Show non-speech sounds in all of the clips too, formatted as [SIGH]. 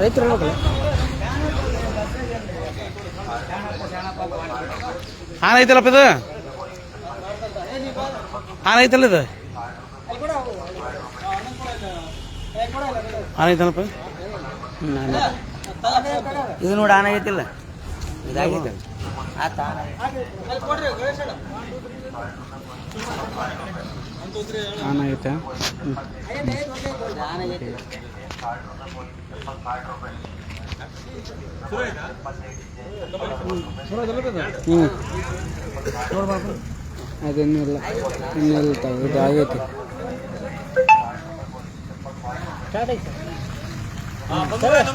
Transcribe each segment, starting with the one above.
ರೈತರು ಹಾನ ಐತಲ್ಲಪ್ಪ ಇದು? ಹಾನ ಐತಲ್ಲ ಇದು? ಹಾನ ಐತಲ್ಲಪ್ಪ ಇದು ನೋಡಿ ಆನ ಐತಿಲ್ಲ ಇದಾಗೈತೆ. ಆತ ಐತೆ ಆನ ಆಗೈತಿ ಹ್ಞೂ ಅದೇನಿಲ್ಲ ಇನ್ನೆಲ್ಲ ಇದು ಆಗೈತೆ. ಸ್ಟಾರ್ಟ್ ಐತೆ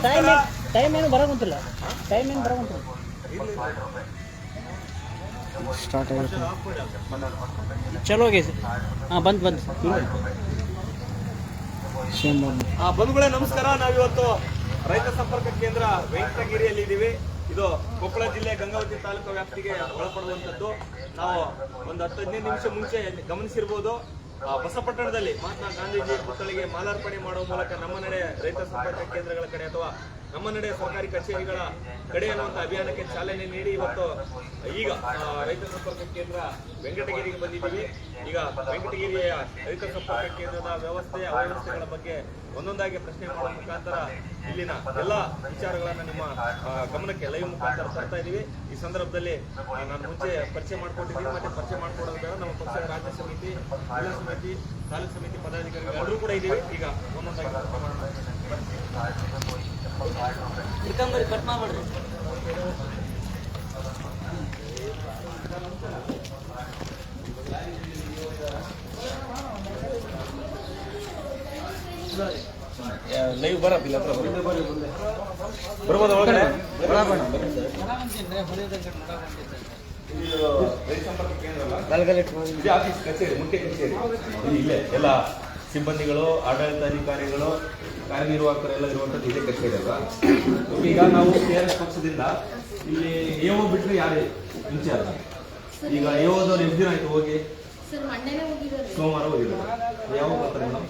ಟೈಮ್ ಟೈಮ್ ಏನು ಬರೋಂತಿಲ್ಲ ಟೈಮ್ ಏನು ಬರೋಕುಂತಿಲ್ಲ ಸ್ಟಾರ್ಟ್ ಆಗುತ್ತೆ. ಚಲೋ ಆಗೈತೆ ಹಾಂ ಬಂದು ಬಂದು. ಬಂಧುಗಳೇ ನಮಸ್ಕಾರ. ನಾವಿವತ್ತು ರೈತ ಸಂಪರ್ಕ ಕೇಂದ್ರ ವೆಂಕಟಗಿರಿಯಲ್ಲಿ ಇದ್ದೀವಿ ಇದು ಕೊಪ್ಪಳ ಜಿಲ್ಲೆ ಗಂಗಾವತಿ ತಾಲೂಕು ವ್ಯಾಪ್ತಿಗೆ ಒಳಪಡುವಂತದ್ದು ನಾವು ಒಂದು ಹತ್ತು ಹದಿನೈದು ನಿಮಿಷ ಮುಂಚೆ ಗಮನಿಸಿರ್ಬೋದು. ಬಸಪಟ್ಟಣದಲ್ಲಿ ಮಹಾತ್ಮ ಗಾಂಧೀಜಿ ಮಕ್ಕಳಿಗೆ ಮಾಲಾರ್ಪಣೆ ಮಾಡುವ ಮೂಲಕ ನಮ್ಮ ನಡೆ ರೈತ ಸಂಪರ್ಕ ಕೇಂದ್ರಗಳ ಕಡೆ ಅಥವಾ ನಮ್ಮ ನಡೆ ಸರ್ಕಾರಿ ಕಚೇರಿಗಳ ಕಡೆ ಅನ್ನುವಂಥ ಅಭಿಯಾನಕ್ಕೆ ಚಾಲನೆ ನೀಡಿ ಇವತ್ತು ಈಗ ರೈತ ಸಂಪರ್ಕ ಕೇಂದ್ರ ವೆಂಕಟಗಿರಿಗೆ ಬಂದಿದ್ದೀವಿ. ಈಗ ವೆಂಕಟಗಿರಿಯ ರೈತ ಸಂಪರ್ಕ ಕೇಂದ್ರದ ವ್ಯವಸ್ಥೆ ಅವ್ಯವಸ್ಥೆಗಳ ಬಗ್ಗೆ ಒಂದೊಂದಾಗಿ ಪ್ರಶ್ನೆ ಮಾಡುವ ಮುಖಾಂತರ ಇಲ್ಲಿನ ಎಲ್ಲ ವಿಚಾರಗಳನ್ನು ನಿಮ್ಮ ಗಮನಕ್ಕೆ ಲೈವ್ ಮುಖಾಂತರ ತರ್ತಾ ಇದ್ದೀವಿ. ಈ ಸಂದರ್ಭದಲ್ಲಿ ನಾನು ಮುಂಚೆ ಪರಿಚಯ ಮಾಡಿಕೊಂಡಿದ್ದೀನಿ. ಮತ್ತೆ ಪರಿಚಯ ಮಾಡ್ಕೊಡೋದು ನಮ್ಮ ಪಕ್ಷದ ರಾಜ್ಯ ಸಮಿತಿ, ಜಿಲ್ಲಾ ಸಮಿತಿ, ತಾಲೂಕು ಸಮಿತಿ ಪದಾಧಿಕಾರಿಗಳು ಕೂಡ ಇದ್ದೀವಿ. ಈಗ ಒಂದೊಂದಾಗಿ ಕಟ್ ಮಾಡ್ಬಿಡ್ರಿ. ಲೈವ್ ಬರ ಇಲ್ಲ ಹತ್ರ ಬರ್ಬೋದು ಒಳಗಡೆ ಇದು ಆಫೀಸ್ ಕಚೇರಿ ಮುಖ್ಯ ಕಚೇರಿ. ಇಲ್ಲೇ ಎಲ್ಲ ಸಿಬ್ಬಂದಿಗಳು ಆಡಳಿತಾಧಿಕಾರಿಗಳು ಕಾರ್ಯನಿರ್ವಾಹಕರು ಎಲ್ಲ ಇರುವಂಥದ್ದು ಇದೇ ಕಚೇರಿ ಅಲ್ವಾ? ಈಗ ನಾವು ಕೆ ಆರ್ ಎಸ್ ಪಕ್ಷದಿಂದ ಇಲ್ಲಿ ಎ ಬಿಟ್ರೆ ಯಾರೇ? ಅಲ್ಲ. ಈಗ ಎ ಓದವ್ರು ಎಷ್ಟು ದಿನ ಆಯ್ತು ಹೋಗಿ? ಸೋಮವಾರ ಹೋಗಿದ್ದಾರೆ. ಯಾವಾಗ ಬರ್ತಾರೆ ಮೇಡಮ್?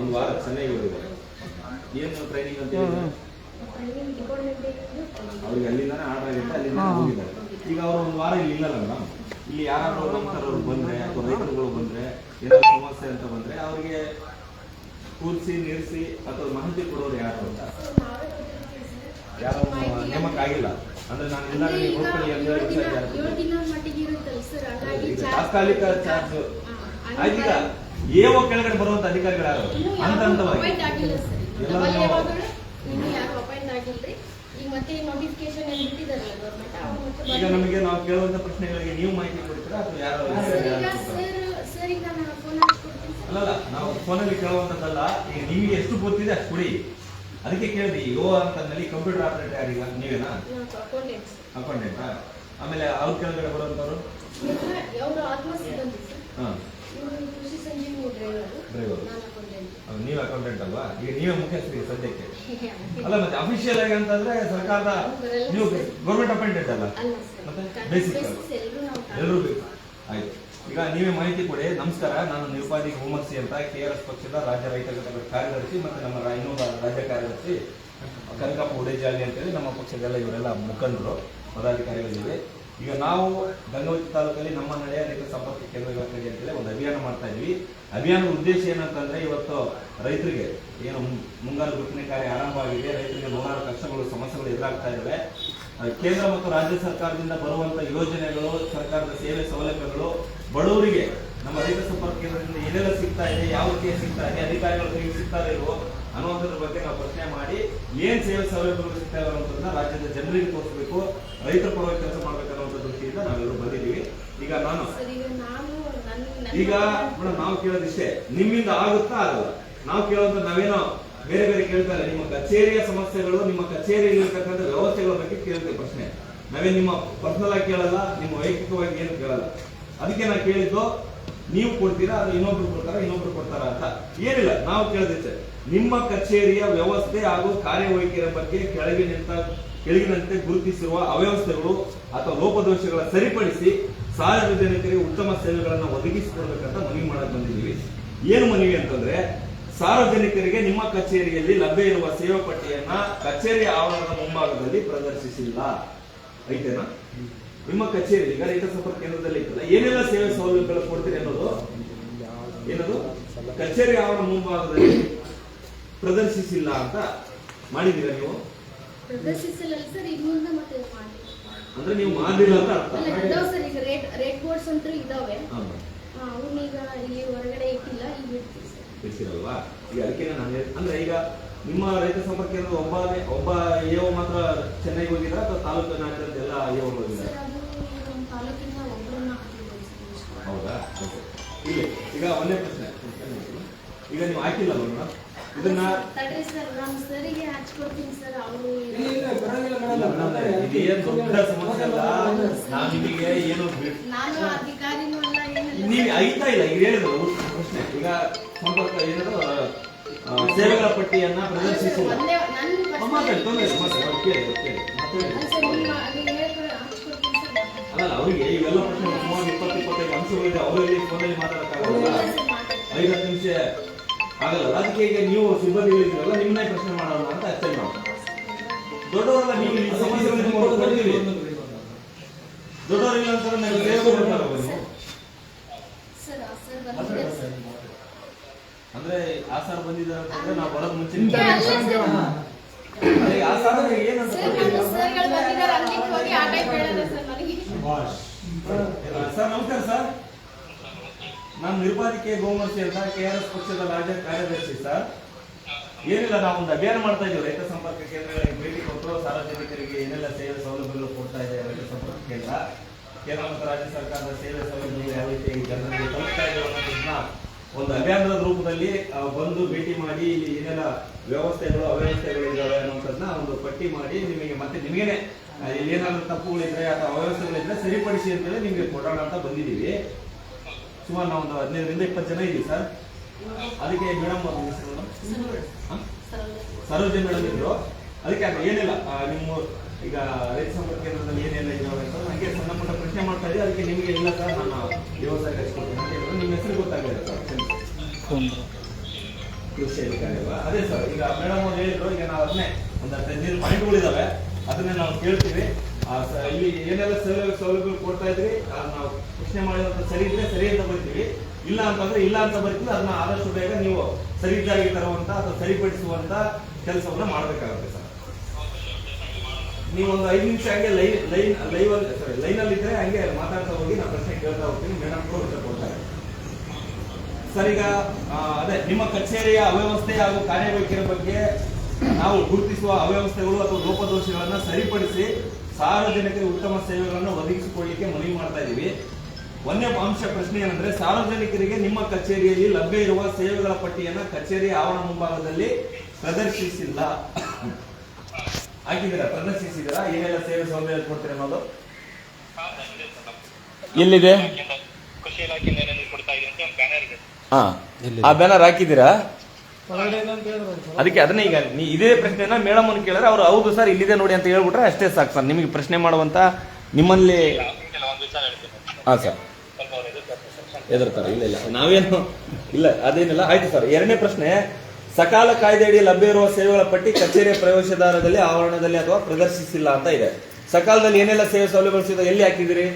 ಒಂದು ವಾರ ಚೆನ್ನಾಗಿ ಹೋಗಿದ್ದಾರೆ. ಏನು ಟ್ರೈನಿಂಗ್ ಅಂತ ಹೇಳಿದ್ರೆ? ಟ್ರೈನಿಂಗ್ ಡಿಪಾರ್ಟ್ಮೆಂಟ್ ಅವ್ರಿಗೆ ಅಲ್ಲಿಂದಾನೆ ಆರ್ಡರ್ ಆಗಿರುತ್ತೆ ಅಲ್ಲಿಂದ ಹೋಗಿದ್ದಾರೆ. ಈಗ ಅವರು ಒಂದು ವಾರ ಇಲ್ಲಿ ಇಲ್ಲಲ್ಲ ಮೇಡಮ್? ಇಲ್ಲಿ ಯಾರಾದ್ರೂ ನಮ್ಮ ಥರವ್ರು ಬಂದ್ರೆ ಅಥವಾ ರೈತರುಗಳು ಬಂದರೆ ಏನಾದರೂ ಸಮಸ್ಯೆ ಅಂತ ಬಂದರೆ ಅವರಿಗೆ ಕೂರಿಸಿ ನಿಲ್ಲಿಸಿ ಅಥವಾ ಮಾಹಿತಿ ಕೊಡೋರು ಯಾರು ಅಂತ? ಯಾರು ನೇಮಕ ಆಗಿಲ್ಲ ಅಂದ್ರೆ ನಾನು ಇಲ್ಲ ಹೋಗ್ತೀನಿ ಅಂತ ತಾತ್ಕಾಲಿಕ ಚಾರ್ಜ್ ಹಾ, ಏವ ಕೆಳಗಡೆ ಬರುವಂತ ಅಧಿಕಾರಿಗಳು ಯಾರು ಅಂತ ಹಂತ ಹಂತವಾಗಿ ಈಗ ನಮಗೆ ನಾವು ಕೇಳುವಂತ ಪ್ರಶ್ನೆಗಳಿಗೆ ನೀವು ಮಾಹಿತಿ ಕೊಡ್ತೀರಾ ಅಥವಾ ಯಾರು ಸರ್ ಈಗ ಯಾರು ಕೊಡ್ತಾರೆ? ಸರ್ ಸರ್ ಈಗ ನಾನು ಫೋನ್ ಹಚ್ಕೊಡ್ತೀನಿ ಸರ್ ಅಲ್ಲಲ್ಲ ನಾವು ಫೋನಲ್ಲಿ ಕೇಳುವಂಥದ್ದಲ್ಲ ಈಗ ನಿಮಗೆ ಎಷ್ಟು ಗೊತ್ತಿದೆ ಅಷ್ಟು ಕೊಡಿ. ಅದಕ್ಕೆ ಕೇಳಿದೆ ಯೋ ಅಂತಂದಲ್ಲಿ ಕಂಪ್ಯೂಟರ್ ಆಪರೇಟರ್ ಯಾರೀಗ ನೀವೇನಾ? ಅಕೌಂಟೆಂಟ್ ಆಮೇಲೆ ಅವ್ರ ಕೆಳಗಡೆ ಬರುವಂತವ್ರು ಹಾಂ. ಡ್ರೈವರ್. ನೀವು ಅಕೌಂಟೆಂಟ್ ಅಲ್ವಾ? ಈಗ ನೀವೇ ಮುಖ್ಯಸ್ಥರಿಗೆ ಸದ್ಯಕ್ಕೆ. [LAUGHS] ಅಲ್ಲ ಮತ್ತೆ ಅಫಿಷಿಯಲ್ ಆಗಿ ಅಂತಂದ್ರೆ ಸರ್ಕಾರದ ನೀವು ಗೌರ್ಮೆಂಟ್ ಅಪಾಯಿಂಟೆಡ್ ಅಲ್ಲ? ಮತ್ತೆ ಬೇಸಿಕ್ ಎಲ್ಲರೂ ಬೇಕು. ಆಯ್ತು. ಈಗ ನೀವೇ ಮಾಹಿತಿ ಕೊಡಿ, ನಮಸ್ಕಾರ, ನಾನು ನಿರುಪಾದಿ ಹೋಮರ್ಸಿ ಅಂತ ಕೆ ಆರ್ ಎಸ್ ಪಕ್ಷದ ರಾಜ್ಯ ರೈತ ಘಟಕದ ಕಾರ್ಯದರ್ಶಿ ಮತ್ತೆ ನಮ್ಮ ಇನ್ನೊಬ್ಬ ರಾಜ್ಯ ಕಾರ್ಯದರ್ಶಿ ಕನಕಪ್ಪ ಉಡೇಜಾಲಿ ಅಂತೇಳಿ ನಮ್ಮ ಪಕ್ಷದೆಲ್ಲ ಇವರೆಲ್ಲ ಮುಖಂಡರು, ಪದಾಧಿಕಾರಿಗಳಿವೆ. ಈಗ ನಾವು ಗಂಗಾವತಿ ತಾಲೂಕಲ್ಲಿ ನಮ್ಮ ನಡೆಯ ರೈತ ಸಂಪರ್ಕ ಕೇಂದ್ರಗಳ ಕಡೆ ಅಂತೇಳಿ ಒಂದು ಅಭಿಯಾನ ಮಾಡ್ತಾ ಇದೀವಿ ಅಭಿಯಾನದ ಉದ್ದೇಶ ಏನಂತಂದ್ರೆ ಇವತ್ತು ರೈತರಿಗೆ ಏನು ಮುಂಗಾರು ಬಿತ್ತನೆ ಕಾರ್ಯ ಆರಂಭವಾಗಿದೆ ರೈತರಿಗೆ ನೂರಾರು ಕಷ್ಟಗಳು, ಸಮಸ್ಯೆಗಳು ಎದುರಾಗ್ತಾ ಇದ್ದಾವೆ. ಕೇಂದ್ರ ಮತ್ತು ರಾಜ್ಯ ಸರ್ಕಾರದಿಂದ ಬರುವಂತ ಯೋಜನೆಗಳು, ಸರ್ಕಾರದ ಸೇವೆ ಸೌಲಭ್ಯಗಳು ಬಡವರಿಗೆ ನಮ್ಮ ರೈತ ಸಂಪರ್ಕ ಕೇಂದ್ರದಿಂದ ಏನೆಲ್ಲ ಸಿಗ್ತಾ ಇದೆ ಯಾವ ರೀತಿಯ ಸಿಗ್ತಾ ಇದೆ ಅಧಿಕಾರಿಗಳು ಹೇಗೆ ಸಿಗ್ತಾ ಇಲ್ವೋ ಅನ್ನುವಂಥದ್ರ ಬಗ್ಗೆ ನಾವು ಪ್ರಶ್ನೆ ಮಾಡಿ ಏನ್ ಸೇವೆ ಸೌಲಭ್ಯಗಳು ಸಿಗ್ತಾ ಇರೋ ಅನ್ನೋದನ್ನ ರಾಜ್ಯದ ಜನರಿಗೆ ತೋರಿಸಬೇಕು ರೈತರ ಪರವಾಗಿ ಕೆಲಸ ಮಾಡ್ಬೇಕು ಅನ್ನುವಂಥ ದೃಷ್ಟಿಯಿಂದ ನಾವೆಲ್ಲರೂ ಬಂದಿದ್ದೀವಿ. ಈಗ ನಾನು ಈಗ ಮೇಡಮ್ ನಾವು ಕೇಳೋದಿಷ್ಟೇ ನಿಮ್ಮಿಂದ ಆಗುತ್ತಾ ಆಗಲ್ಲ? ನಾವು ಕೇಳೋದು ನಾವೇನೋ ಬೇರೆ ಬೇರೆ ಕೇಳ್ತಾರೆ ನಿಮ್ಮ ಕಚೇರಿಯ ಸಮಸ್ಯೆಗಳು ನಿಮ್ಮ ಕಚೇರಿಯಲ್ಲಿ ಇರ್ತಕ್ಕಂಥ ವ್ಯವಸ್ಥೆಗಳ ಬಗ್ಗೆ ಕೇಳ್ತೇವೆ ಪ್ರಶ್ನೆ. ನಾವೇ ನಿಮ್ಮ ಪರ್ಸನಲ್ ಆಗಿ ಕೇಳಲ್ಲ ನಿಮ್ಮ ವೈಯಕ್ತಿಕವಾಗಿ ಏನು ಕೇಳಲ್ಲ. ಅದಕ್ಕೆ ನಾನು ಕೇಳಿದ್ದು, ನೀವು ಕೊಡ್ತೀರಾ ಅದು ಇನ್ನೊಬ್ರು ಕೊಡ್ತಾರ ಇನ್ನೊಬ್ರು ಕೊಡ್ತಾರ ಅಂತ. ಏನಿಲ್ಲ, ನಾವು ಕೇಳಿದ್ದೆ ನಿಮ್ಮ ಕಚೇರಿಯ ವ್ಯವಸ್ಥೆ ಹಾಗೂ ಕಾರ್ಯವೈಖರಿಯ ಬಗ್ಗೆ ಕೆಳಗಿನಂತ ಕೆಳಗಿನಂತೆ ಗುರುತಿಸಿರುವ ಅವ್ಯವಸ್ಥೆಗಳು ಅಥವಾ ಲೋಪದೋಷಗಳ ಸರಿಪಡಿಸಿ ಸಾರ್ವಜನಿಕರಿಗೆ ಉತ್ತಮ ಸೇವೆಗಳನ್ನು ಒದಗಿಸಿಕೊಡ್ಬೇಕಂತ ಮನವಿ ಮಾಡಕ್ ಬಂದಿದ್ದೀವಿ. ಏನು ಮನವಿ ಅಂತಂದ್ರೆ, ಸಾರ್ವಜನಿಕರಿಗೆ ನಿಮ್ಮ ಕಚೇರಿಯಲ್ಲಿ ಲಭ್ಯ ಇರುವ ಸೇವಾ ಪಟ್ಟಿಯನ್ನ ಕಚೇರಿ ಆವರಣದ ಮುಂಭಾಗದಲ್ಲಿ ಪ್ರದರ್ಶಿಸಿಲ್ಲ. ಐತೆನಾ? ನಿಮ್ಮ ಕಚೇರಿ ಈಗ ರೈತ ಸಂಪರ್ಕ ಕೇಂದ್ರದಲ್ಲಿ ಇದ್ದಲ್ಲ ಏನೆಲ್ಲ ಸೇವೆ ಸೌಲಭ್ಯಗಳು ಕೊಡ್ತೀರಿ ಅನ್ನೋದು? ಏನದು? ಕಚೇರಿ ಅವರ ಮುಂಭಾಗದಲ್ಲಿ ಪ್ರದರ್ಶಿಸಿಲ್ಲ ಅಂತ ಮಾಡಿದೀರಾ ನೀವು? ಪ್ರದರ್ಶಿಸಲ್ಲ ಸರ್ ಮತ್ತೆ ಅಂದ್ರೆ ನೀವು ಮಾಡಿಲ್ಲ ಅಂತ ಅರ್ಥ. ಇದಾವೆ ಸರ್ ಈಗ ರೇಟ್ ರೇಟ್ ಬೋರ್ಡ್ಸ್ ಅಂತೂ ಇದಾವೆ. ಹಾ. ಅವನ್ನೀಗ ಇಲ್ಲಿ ಹೊರಗಡೆ ಇಟ್ಟಿಲ್ಲ ಈಗ ಇಡ್ತೀವಿ ಸರ್. ತಿಳಿಸಿರಲ್ವಾ ಈಗ ಅದಕ್ಕೆ ನಾನು ಅಂದ್ರೆ ಈಗ ನಿಮ್ಮ ರೈತ ಸಂಪರ್ಕ ಕೇಂದ್ರ ಒಬ್ಬನೇ ಒಬ್ಬ ಎಒ ಮಾತ್ರ ಚೆನ್ನೈಗೆ ಹೋಗಿದ್ರ ಅಥವಾ ತಾಲೂಕಿನಾದ್ಯಂತ ಎಲ್ಲ ಎಒ ಹೋಗಿದ್ರ ಹೌದಾ? ಇಲ್ಲಿ ಈಗ ಒಂದೇ ಪ್ರಶ್ನೆ. ಈಗ ನೀವು ಹಾಕಿಲ್ಲ ಅಲ್ವಾ ಇದನ್ನ ತಡ್ರಿ ಸರ್ ನಾನು ಸರಿಗೆ ಹಚ್ಕೊಡ್ತೀನಿ ಸರ್ ಅವರು ಇದೇನ್ ದೊಡ್ಡ ಸಮಸ್ಯೆ ಅಲ್ಲ? ನಾನು ನಿಮಗೆ ಏನು ನೀವು ಐತಾ ಇಲ್ಲ ಈಗ ಹೇಳಿದ್ರು ಪ್ರಶ್ನೆ. ಈಗ ಸಂಪರ್ಕ ಏನದು ಸೇವೆಗಳ ಪಟ್ಟಿಯನ್ನ ಪ್ರದರ್ಶಿಸಿ ಒಂದೇ ನನ್ನ ಆ, ಮಾತಾಡಿ ತೊಂದರೆ ಮಾತಾಡಿ ಕೇಳಿ ಕೇಳಿ ಮಾತಾಡಿ ಅಲ್ಲ ಅವರಿಗೆ ಇವೆಲ್ಲ ಪ್ರಶ್ನೆ ಸುಮಾರು ಇಪ್ಪತ್ತು ಇಪ್ಪತ್ತೈದು ಅಂಶಗಳಿದೆ ಅವರಲ್ಲಿ ಫೋನಲ್ಲಿ ಮಾತಾಡಕ್ಕಾಗಲ್ಲ ಹತ್ತು ನಿಮಿಷ ಆಗಲ್ಲ ಅದಕ್ಕೆ ಈಗ ನೀವು ಸಿಬ್ಬಂದಿಗಳಿದ್ದೀರಲ್ಲ ನಿಮ್ಮನ್ನೇ ಪ್ರಶ್ನೆ ಮಾಡೋಣ ಅಂತ ಅಷ್ಟೇ ನಾವು ದೊಡ್ಡವರಲ್ಲ ನೀವು ಈ ಸಮಸ್ಯೆಗಳಿಗೆ ಕೊಡ್ತೀವಿ ದೊಡ್ಡವರಿಲ್ಲ ಅಂತಂದ್ರೆ ನಾವು ಸೇವೆ ಅಂದ್ರೆ ಆ ಸರ್ ಬಂದಿದ್ದಾರೆ ಅಂತಂದ್ರೆ ನಾವು ಬರೋದ್ ಮುಂಚೆ ಆ ಸರ್ ಏನಂತ ಹೇಳಿದ್ರೆ ಸರ್, ನಮಸ್ಕಾರ, ಸರ್. ನಾನು ನಿರ್ಪಾದಿಕೆ ಗೋಮರ್ಸಿ ಅಂತ ಕೆ ಆರ್ ಎಸ್ ಪಕ್ಷದ ರಾಜ್ಯ ಕಾರ್ಯದರ್ಶಿ, ಸರ್. ಏನಿಲ್ಲ, ನಾವು ಒಂದು ಅಭಿಯಾನ ಮಾಡ್ತಾ ಇದ್ದೀವಿ. ರೈತ ಸಂಪರ್ಕ ಕೇಂದ್ರಗಳಿಗೆ ಭೇಟಿ ಕೊಟ್ಟು ಸಾರ್ವಜನಿಕರಿಗೆ ಏನೆಲ್ಲ ಸೇವೆ ಸೌಲಭ್ಯಗಳು ಕೊಡ್ತಾ ಇದೆ ರೈತ ಸಂಪರ್ಕ ಕೇಂದ್ರ ಕೇಂದ್ರ ಮತ್ತು ರಾಜ್ಯ ಸರ್ಕಾರದ ಸೇವೆ ಸೌಲಭ್ಯಗಳು ಯಾವ ರೀತಿ ಜನರಿಗೆ ತಲುಪ್ತಾ ಇದೆ ಅನ್ನೋದನ್ನ ಒಂದು ಅಭಿಯಾನದ ರೂಪದಲ್ಲಿ ಬಂದು ಭೇಟಿ ಮಾಡಿ, ಇಲ್ಲಿ ಏನೆಲ್ಲ ವ್ಯವಸ್ಥೆಗಳು, ಅವ್ಯವಸ್ಥೆಗಳು ಇದ್ದಾವೆ ಅನ್ನೋದನ್ನ ಒಂದು ಪಟ್ಟಿ ಮಾಡಿ ನಿಮಗೆ ಮತ್ತೆ ನಿಮಗೇನೆ ಏನಾದ್ರು ತಪ್ಪುಗಳಿದ್ರೆ ಅಥವಾ ಅವ್ಯವಸ್ಥೆಗಳಿದ್ರೆ ಸರಿಪಡಿಸಿ ಅಂತೇಳಿ ನಿಮಗೆ ಕೊಡೋಣ ಅಂತ ಬಂದಿದ್ದೀವಿ. ಸುಮಾರು ನಾವು ಒಂದು ಹದಿನೈದರಿಂದ ಇಪ್ಪತ್ತು ಜನ ಇದ್ದೀವಿ ಸರ್. ಅದಕ್ಕೆ ಮೇಡಮ್ ಸರೋಜ ಮೇಡಮ್ ಇದ್ರು. ಅದಕ್ಕೆ ಅದು ಏನಿಲ್ಲ. ನಿಮ್ಮ ಈಗ ರೈತ ಸಂಪರ್ಕ ಕೇಂದ್ರದಲ್ಲಿ ಏನೇನು ಇದಾವೆ ಅಂತ ನನಗೆ ಸಣ್ಣ ಪುಟ್ಟ ಪ್ರಶ್ನೆ ಮಾಡ್ತಾ ಇದ್ದೀವಿ. ಅದಕ್ಕೆ ನಿಮಗೆ ಇಲ್ಲ ಸರ್, ನಾನು ವ್ಯವಸಾಯ ಕಳಿಸ್ಕೊಡ್ತೀನಿ ಅಂತ ಹೇಳಿದ್ರೆ. ನಿಮ್ಮ ಹೆಸರು ಗೊತ್ತಾಗಲಿಲ್ಲ ಸರ್. ಕೃಷಿ ಅಧಿಕಾರಿ ಅದೇ ಸರ್, ಈಗ ಮೇಡಮ್ ಅವ್ರು ಹೇಳಿದ್ರು, ಈಗ ನಾವು ಅದನ್ನೇ ಒಂದು ಹದಿನೈದು ಪಾಯಿಂಟ್ಗಳಿದಾವೆ. ಅದನ್ನೇ ನಾವು ಕೇಳ್ತೀವಿ. ಇಲ್ಲಿ ಏನೆಲ್ಲ ಸೌಲಭ್ಯ, ಸೌಲಭ್ಯಗಳು ಕೊಡ್ತಾ ಇದ್ರಿ ನಾವು ಪ್ರಶ್ನೆ ಮಾಡಿದಂತ ಸರಿ ಇದ್ರೆ ಸರಿ ಅಂತ ಬರ್ತೀವಿ. ಇಲ್ಲ ಅಂತಂದ್ರೆ ಇಲ್ಲ ಅಂತ ಬರ್ತೀವಿ. ಅದನ್ನ ಆದಷ್ಟು ಬೇಗ ನೀವು ಸರಿದಾಗಿ ತರುವಂತ ಅಥವಾ ಸರಿಪಡಿಸುವಂತ ಕೆಲಸವನ್ನ ಮಾಡ್ಬೇಕಾಗುತ್ತೆ ಸರ್. ನೀವು ಒಂದು ಐದು ನಿಮಿಷ ಹಂಗೆ ಲೈನ್ ಲೈನ್ ಲೈವ್ ಅಲ್ಲಿ ಸಾರಿ ಲೈನ್ ಅಲ್ಲಿ ಇದ್ರೆ ಹಂಗೆ ಮಾತಾಡ್ತಾ ಹೋಗಿ ನಾನು ಪ್ರಶ್ನೆ ಕೇಳ್ತಾ ಹೋಗ್ತೀನಿ ಮೇಡಮ್ ಕೂಡ ಉತ್ತರ ಕೊಡ್ತಾರೆ. ಸರ್, ಈಗ ಅದೇ ನಿಮ್ಮ ಕಚೇರಿಯ ಅವ್ಯವಸ್ಥೆ ಹಾಗೂ ಕಾರ್ಯವೈಖರಿ ಬಗ್ಗೆ ನಾವು ಗುರುತಿಸುವ ಅವ್ಯವಸ್ಥೆಗಳು ಅಥವಾ ಲೋಪದೋಷಗಳನ್ನ ಸರಿಪಡಿಸಿ ಸಾರ್ವಜನಿಕರಿಗೆ ಉತ್ತಮ ಸೇವೆಗಳನ್ನು ಒದಗಿಸಿಕೊಳ್ಳಿಕ್ಕೆ ಮನವಿ ಮಾಡ್ತಾ ಇದ್ದೀವಿ. ಒಂದೇ ಅಂಶ ಪ್ರಶ್ನೆ ಏನಂದ್ರೆ ಸಾರ್ವಜನಿಕರಿಗೆ ನಿಮ್ಮ ಕಚೇರಿಯಲ್ಲಿ ಲಭ್ಯ ಇರುವ ಸೇವೆಗಳ ಪಟ್ಟಿಯನ್ನ ಕಚೇರಿ ಆವರಣ ಮುಂಭಾಗದಲ್ಲಿ ಪ್ರದರ್ಶಿಸಿಲ್ಲ. ಹಾಕಿದ್ದೀರಾ? ಪ್ರದರ್ಶಿಸಿದೀರಾ ಏನೆಲ್ಲ ಸೇವೆ ಸೌಲಭ್ಯ ಕೊಡ್ತೀರಾ ಅನ್ನೋದು? ಎಲ್ಲಿದೆ? ಹಾ ಆ ಬ್ಯಾನರ್ ಹಾಕಿದ್ದೀರಾ? ಅದಕ್ಕೆ ಅದನ್ನ ಈಗ ನೀ ಇದೇ ಪ್ರಶ್ನೆನ ಮೇಡಮ್ ಅನ್ನು ಕೇಳಿದ್ರೆ ಅವ್ರು, ಹೌದು ಸರ್, ಇಲ್ಲಿದೆ ನೋಡಿ ಅಂತ ಹೇಳ್ಬಿಟ್ರೆ ಅಷ್ಟೇ ಸಾಕು ಸರ್. ನಿಮಗೆ ಪ್ರಶ್ನೆ ಮಾಡುವಂತ ನಿಮ್ಮಲ್ಲಿ ಹಾಂ ಸರ್. ಎದುರ್ತಾರೆ. ಇಲ್ಲ ಇಲ್ಲ. ನಾವೇನು, ಇಲ್ಲ, ಅದೇನಿಲ್ಲ. ಆಯ್ತು ಸರ್. ಎರಡನೇ ಪ್ರಶ್ನೆ, ಸಕಾಲ ಕಾಯ್ದೆಯಡಿ ಲಭ್ಯ ಇರುವ ಸೇವೆಗಳ ಪಟ್ಟಿ ಕಚೇರಿಯ ಪ್ರವೇಶದಾರದಲ್ಲಿ ಆವರಣದಲ್ಲಿ ಅಥವಾ ಪ್ರದರ್ಶಿಸಿಲ್ಲ ಅಂತ ಇದೆ. ಸಕಾಲದಲ್ಲಿ ಏನೆಲ್ಲ ಸೇವೆ ಸೌಲಭ್ಯ ಎಲ್ಲಿ ಹಾಕಿದಿರಿ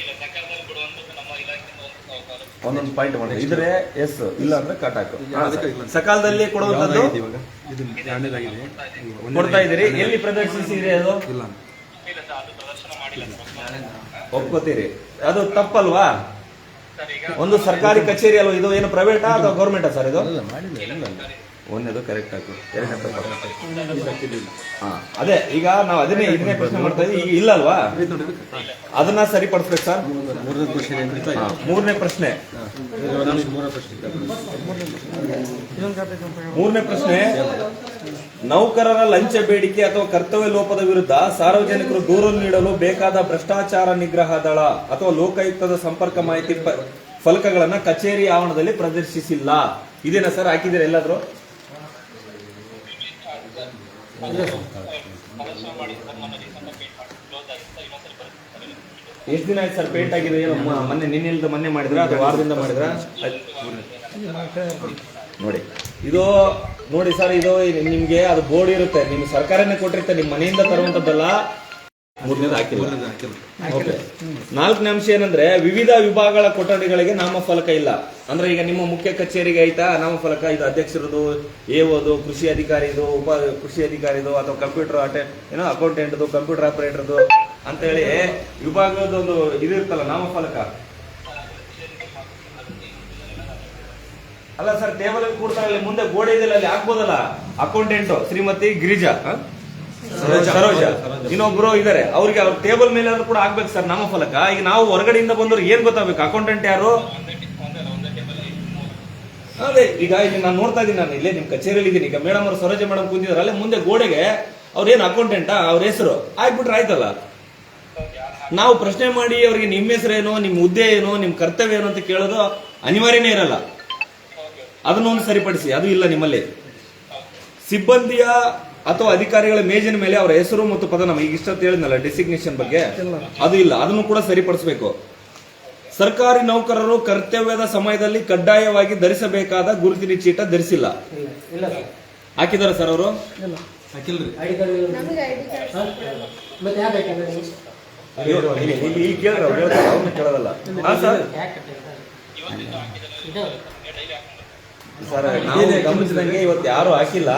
ಇಲ್ಲ ಸರ್ಕಾರದಲ್ಲಿ ಕೊಡುವಂಥದ್ದು ನಮ್ಮ ಇಲಾಖೆಯಿಂದ ಒಂದು ಸೌಲಭ್ಯ. ಒಂದೊಂದು ಪಾಯಿಂಟ್ ಮಾಡಿ ಇದ್ರೆ ಎಸ್ ಇಲ್ಲ ಅಂದ್ರೆ ಕಟ್ ಹಾಕು. ಸಕಾಲದಲ್ಲಿ ಕೊಡುವಂತದ್ದು ಕೊಡ್ತಾ ಇದ್ದೀರಿ? ಎಲ್ಲಿ ಪ್ರದರ್ಶಿಸಿದ್ರಿ ಅದು? ಇಲ್ಲ. ಸರ್ ಅದು ಪ್ರದರ್ಶನ ಮಾಡಿಲ್ಲ ಸರ್ ಒಪ್ಕೋತೀರಿ. ಅದು ತಪ್ಪಲ್ವಾ? ಸರ್ ಈಗ ಒಂದು ಸರ್ಕಾರಿ ಕಚೇರಿ ಅಲ್ವಾ ಇದು ಏನು ಪ್ರೈವೇಟಾ ಅಥವಾ ಗೌರ್ಮೆಂಟಾ ಸರ್ ಇದು? ಒಂದೇದು ಕರೆಕ್ಟ್ ತಪ್ಪು. ಹಾ. ಅದೇ ಈಗ ನಾವು ಅದನ್ನೇ ಇದನ್ನೇ ಪ್ರಶ್ನೆ ಮಾಡ್ತಾ ಇದ್ದೀವಿ. ಈಗ ಇಲ್ಲ ಅಲ್ವಾ ಅದನ್ನ ಸರಿಪಡಿಸ್ಬೇಕು ಸರ್? ಮೂರನೇ ಪ್ರಶ್ನೆ ಮೂರನೇ ಪ್ರಶ್ನೆ. ನೌಕರರ ಲಂಚ ಬೇಡಿಕೆ ಅಥವಾ ಕರ್ತವ್ಯ ಲೋಪದ ವಿರುದ್ಧ ಸಾರ್ವಜನಿಕರು ದೂರು ನೀಡಲು ಬೇಕಾದ ಭ್ರಷ್ಟಾಚಾರ ನಿಗ್ರಹ ದಳ ಅಥವಾ ಲೋಕಾಯುಕ್ತದ ಸಂಪರ್ಕ ಮಾಹಿತಿ ಫಲಕಗಳನ್ನ ಕಚೇರಿ ಆವರಣದಲ್ಲಿ ಪ್ರದರ್ಶಿಸಿಲ್ಲ. ಇದೇನಾ ಸರ್? ಹಾಕಿದ್ದೀರಾ ಎಲ್ಲಾದ್ರೂ ಪ್ರದರ್ಶನ ಮಾಡಿ ಸರ್ ನಮ್ಮ ರೀಸೆಂಟ್ ಪೇಂಟ್ ಮಾಡಿ ಕ್ಲೋಸ್ ಆಗಿದೆ ಸರ್ ಇನ್ನೊಂದ್ಸರಿ ಬರುತ್ತೆ ಸರ್ ಎಷ್ಟು ದಿನ ಆಯ್ತು ಸರ್ ಪೇಂಟ್ ಆಗಿದೆ? ಮೊನ್ನೆ ನಿನ್ನೆಲ್ದ ಮೊನ್ನೆ ಮಾಡಿದ್ರ? ಅದು ವಾರದಿಂದ ಮಾಡಿದ್ರ? ನೋಡಿ ಇದು ನೋಡಿ ಸರ್ ಇದು ನಿಮ್ಗೆ ಅದು ಬೋರ್ಡ್ ಇರುತ್ತೆ. ನಿಮ್ ಸರ್ಕಾರನೇ ಕೊಟ್ಟಿರುತ್ತೆ ನಿಮ್ ಮನೆಯಿಂದ ತರುವಂತದ್ದಲ್ಲ ಮೂರನೇದು ಹಾಕಿಲ್ಲ. ನಾಲ್ಕನೇ ಅಂಶ ಏನಂದ್ರೆ ವಿವಿಧ ವಿಭಾಗಗಳ ಕೊಠಡಿಗಳಿಗೆ ನಾಮಫಲಕ ಇಲ್ಲ. ಅಂದ್ರೆ ಈಗ ನಿಮ್ಮ ಮುಖ್ಯ ಕಚೇರಿಗೆ ಐತಾ ನಾಮಫಲಕ ಇದು ಅಧ್ಯಕ್ಷರದು ಓದು ಕೃಷಿ ಅಧಿಕಾರಿದು ಉಪ ಕೃಷಿ ಅಧಿಕಾರಿದು ಅಥವಾ ಕಂಪ್ಯೂಟರ್ ಅಟೆ ಏನೋ ಅಕೌಂಟೆಂಟ್ದು ಕಂಪ್ಯೂಟರ್ ಆಪರೇಟರ್ದು ಅಂತ ಹೇಳಿ ವಿಭಾಗದ ಒಂದು ಇದು ಇರ್ತಲ್ಲ ನಾಮಫಲಕ ಅಲ್ಲ ಸರ್ ಟೇಬಲ್ ಅಲ್ಲಿ ಮುಂದೆ ಗೋಡೆ ಇದೆಯಲ್ಲ ಅಲ್ಲಿ ಹಾಕ್ಬೋದಲ್ಲ? ಅಕೌಂಟೆಂಟ್ ಶ್ರೀಮತಿ ಗಿರಿಜಾ? ಸರೋಜ. ಇನ್ನೊಬ್ರು ಇದಾರೆ. ಅವ್ರಿಗೆ ಅವ್ರ ಟೇಬಲ್ ಮೇಲೆ ಆದ್ರೂ ಕೂಡ ಆಗ್ಬೇಕು ಸರ್ ನಾಮಫಲಕ ಈಗ ನಾವು ಹೊರಗಡೆಯಿಂದ ಬಂದವ್ರು ಏನ್ ಗೊತ್ತಾಗ್ಬೇಕು? ಅಕೌಂಟೆಂಟ್ ಯಾರು? ಅದೇ, ಈಗ ಇಲ್ಲಿ ನಾನು ನೋಡ್ತಾ ಇದ್ದೀನಿ, ನಾನು ಇಲ್ಲೇ ನಿಮ್ ಕಚೇರಿಯಲ್ಲಿ ಇದ್ದೀನಿ. ಈಗ ಮೇಡಮ್ ಅವ್ರು ಸರೋಜ ಮೇಡಮ್ ಕುಂತಿದ್ದಾರೆ ಅಲ್ಲೇ ಮುಂದೆ ಗೋಡೆಗೆ ಅವ್ರೇನು ಅಕೌಂಟೆಂಟಾ ಅವ್ರ ಹೆಸರು? ಆಗ್ಬಿಟ್ರೆ ಆಯ್ತಲ್ಲ? ನಾವು ಪ್ರಶ್ನೆ ಮಾಡಿ ಅವರಿಗೆ ನಿಮ್ಮ ಹೆಸರೇನು ನಿಮ್ಮ ಹುದ್ದೆ ಏನು ನಿಮ್ಮ ಕರ್ತವ್ಯ ಏನು ಅಂತ ಕೇಳೋದು ಅನಿವಾರ್ಯನೇ ಇರಲ್ಲ. ಅದನ್ನೊಂದು ಸರಿಪಡಿಸಿ, ಅದು ಇಲ್ಲ ನಿಮ್ಮಲ್ಲಿ. ಸಿಬ್ಬಂದಿಯ ಅಥವಾ ಅಧಿಕಾರಿಗಳ ಮೇಜಿನ ಮೇಲೆ ಅವರ ಹೆಸರು ಮತ್ತು ಪದನಾಮ ಈಗ ಇಷ್ಟ ಹೇಳಿದ್ನಲ್ಲ ಡೆಸಿಗ್ನೇಷನ್ ಬಗ್ಗೆ? ಅದು ಇಲ್ಲ, ಅದನ್ನು ಕೂಡ ಸರಿಪಡಿಸಬೇಕು. ಸರ್ಕಾರಿ ನೌಕರರು ಕರ್ತವ್ಯದ ಸಮಯದಲ್ಲಿ ಕಡ್ಡಾಯವಾಗಿ ಧರಿಸಬೇಕಾದ ಗುರುತಿನ ಚೀಟ ಧರಿಸಿಲ್ಲ. ಹಾಕಿದಾರ ಸರ್ ಅವರು? ಸರ್? ಸರ್ ನಾವು ಗಮನಿಸಿದಂಗೆ ಇವತ್ತು ಯಾರು ಹಾಕಿಲ್ಲ.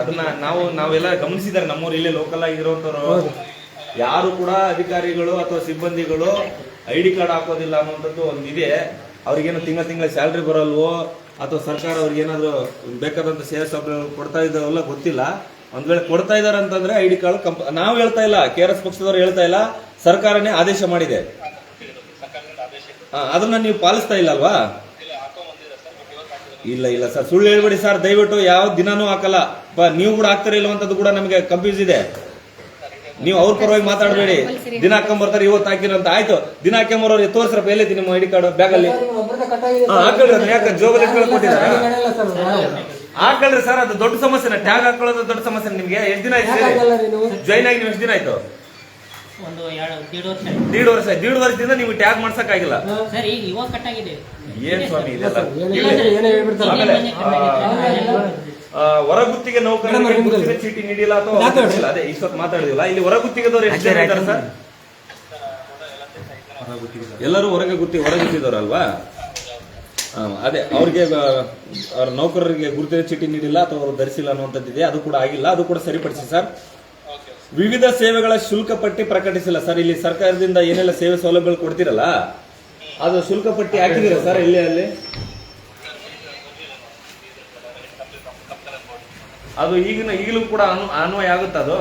ಅದನ್ನ ನಾವು ನಾವೆಲ್ಲ ಗಮನಿಸಿದ್ದಾರೆ ನಮ್ಮೂರು ಇಲ್ಲೇ ಲೋಕಲ್ ಆಗಿರೋ ಯಾರು ಕೂಡ ಅಧಿಕಾರಿಗಳು ಅಥವಾ ಸಿಬ್ಬಂದಿಗಳು ಐ ಡಿ ಕಾರ್ಡ್ ಹಾಕೋದಿಲ್ಲ ಅನ್ನುವಂಥದ್ದು ಒಂದು ಇದೆ ಅವ್ರಿಗೇನು ತಿಂಗಳ ತಿಂಗಳ ಸ್ಯಾಲ್ರಿ ಬರಲ್ವೋ? ಅಥವಾ ಸರ್ಕಾರ ಅವ್ರಿಗೇನಾದರೂ ಬೇಕಾದಂಥ ಸೇವಾ ಸೌಲಭ್ಯ ಕೊಡ್ತಾ ಇದ್ದಾವಲ್ಲ ಗೊತ್ತಿಲ್ಲ. ಒಂದ್ ವೇಳೆ ಕೊಡ್ತಾ ಇದಾರೆ ಅಂತಂದ್ರೆ ಐ ಡಿ ಕಾರ್ಡ್ ಕಂಪ್, ನಾವು ಹೇಳ್ತಾ ಇಲ್ಲ, ಕೆ ಆರ್ ಎಸ್ ಪಕ್ಷದವ್ರು ಹೇಳ್ತಾ ಇಲ್ಲ, ಸರ್ಕಾರನೇ ಆದೇಶ ಮಾಡಿದೆ. ಅದನ್ನು ನೀವು ಪಾಲಿಸ್ತಾ ಇಲ್ಲ ಅಲ್ವಾ? ಇಲ್ಲ ಇಲ್ಲ ಸರ್, ಸುಳ್ಳು ಹೇಳ್ಬೇಡಿ ಸರ್, ದಯವಿಟ್ಟು ಯಾವ ದಿನಾನೂ ಹಾಕಲ್ಲ. ನೀವು ಕೂಡ ಹಾಕ್ತಾರೆ ಇಲ್ಲವಂಥದ್ದು ಕೂಡ ನಮಗೆ ಕನ್ಫ್ಯೂಸ್ ಇದೆ. ನೀವು ಅವ್ರ ಪರವಾಗಿ ಮಾತಾಡಬೇಡಿ. ದಿನ ಹಾಕೊಂಬರ್ತಾರೆ ಇವತ್ತು ಹಾಕಿರಂತ ಆಯ್ತು. ದಿನ ಹಾಕೊಂಬರೋರು ತೋರಿಸ್ರಪ್ಪ ಎಲ್ಲೈತಿ ನಿಮ್ಮ ಐಡಿ ಕಾರ್ಡ್ ಬ್ಯಾಗ್ ಅಲ್ಲಿ ಹಾಕೊಳ್ರಿ ಅದನ್ನ. ಯಾಕೆ? ಜೋಬಲ್ಲಿ ಕೊಟ್ಟಿದ್ದಾರಾ? ಸರ್ ಹಾಕೊಳ್ರಿ ಸರ್ ಅದು. ದೊಡ್ಡ ಸಮಸ್ಯೆ ಟ್ಯಾಗ್ ಹಾಕೊಳ್ಳೋದು ದೊಡ್ಡ ಸಮಸ್ಯೆ ನಿಮ್ಗೆ. ಎಷ್ಟು ದಿನ ಆಯ್ತು ಜಾಯ್ನ್ ಆಗಿ ನೀವು ಎಷ್ಟು ದಿನ ಆಯ್ತು? ದೀಡ್ ವರ್ಷ ದೀಡ್ ವರ್ಷ ದೀಡ್ ವರ್ಷದಿಂದ ನೀವು ಟ್ಯಾಗ್ ಮಾಡ್ಸಕ್ ಆಗಿಲ್ಲ ಸರ್ ಈಗ ಇವಾಗ ಕಟ್ಟಾಗಿದೆ. ಏನ್ ಸ್ವಾಮಿ ಇದೆಲ್ಲ ಹೊರಗುತ್ತಿಗೆ ನೌಕರರಿಗೆ ಗುರುತಿನ ಚೀಟಿ ನೀಡಿಲ್ಲ ಅಥವಾ. ಅದೇ ಇಷ್ಟೊತ್ತು ಮಾತಾಡಿದಿಲ್ಲ ಇಲ್ಲಿ ಹೊರಗುತ್ತಿಗೆದವ್ರು ಎಷ್ಟು ಜನ ಇದ್ದಾರೆ ಸರ್? ಎಲ್ಲರೂ ಹೊರಗೆ ಗುತ್ತಿ ಹೊರಗುತ್ತಿದವ್ರು ಅಲ್ವಾ? ಅದೇ ಅವ್ರಿಗೆ ಅವ್ರ ನೌಕರರಿಗೆ ಗುರುತಿನ ಚೀಟಿ ನೀಡಿಲ್ಲ ಅಥವಾ ಅವರು ಧರಿಸಿಲ್ಲ ಅನ್ನುವಂಥದ್ದಿದೆ. ಅದು ಕೂಡ ಆಗಿಲ್ಲ. ಅದು ಕೂಡ ಸರಿಪಡಿಸಿ ಸರ್. ವಿವಿಧ ಸೇವೆಗಳ ಶುಲ್ಕ ಪಟ್ಟಿ ಪ್ರಕಟಿಸಿಲ್ಲ ಸರ್. ಇಲ್ಲಿ ಸರ್ಕಾರದಿಂದ ಏನೆಲ್ಲ ಸೇವೆ ಸೌಲಭ್ಯಗಳು ಕೊಡ್ತಿರಲ್ಲ? ಅದು ಶುಲ್ಕ ಪಟ್ಟಿ ಹಾಕಿದಿರ ಸರ್ ಇಲ್ಲಿ ಅಲ್ಲಿ? ಅದು ಈಗಿನ ಈಗಲೂ ಕೂಡ ಅನು ಅನ್ವಯ ಆಗುತ್ತೆ ಅದು?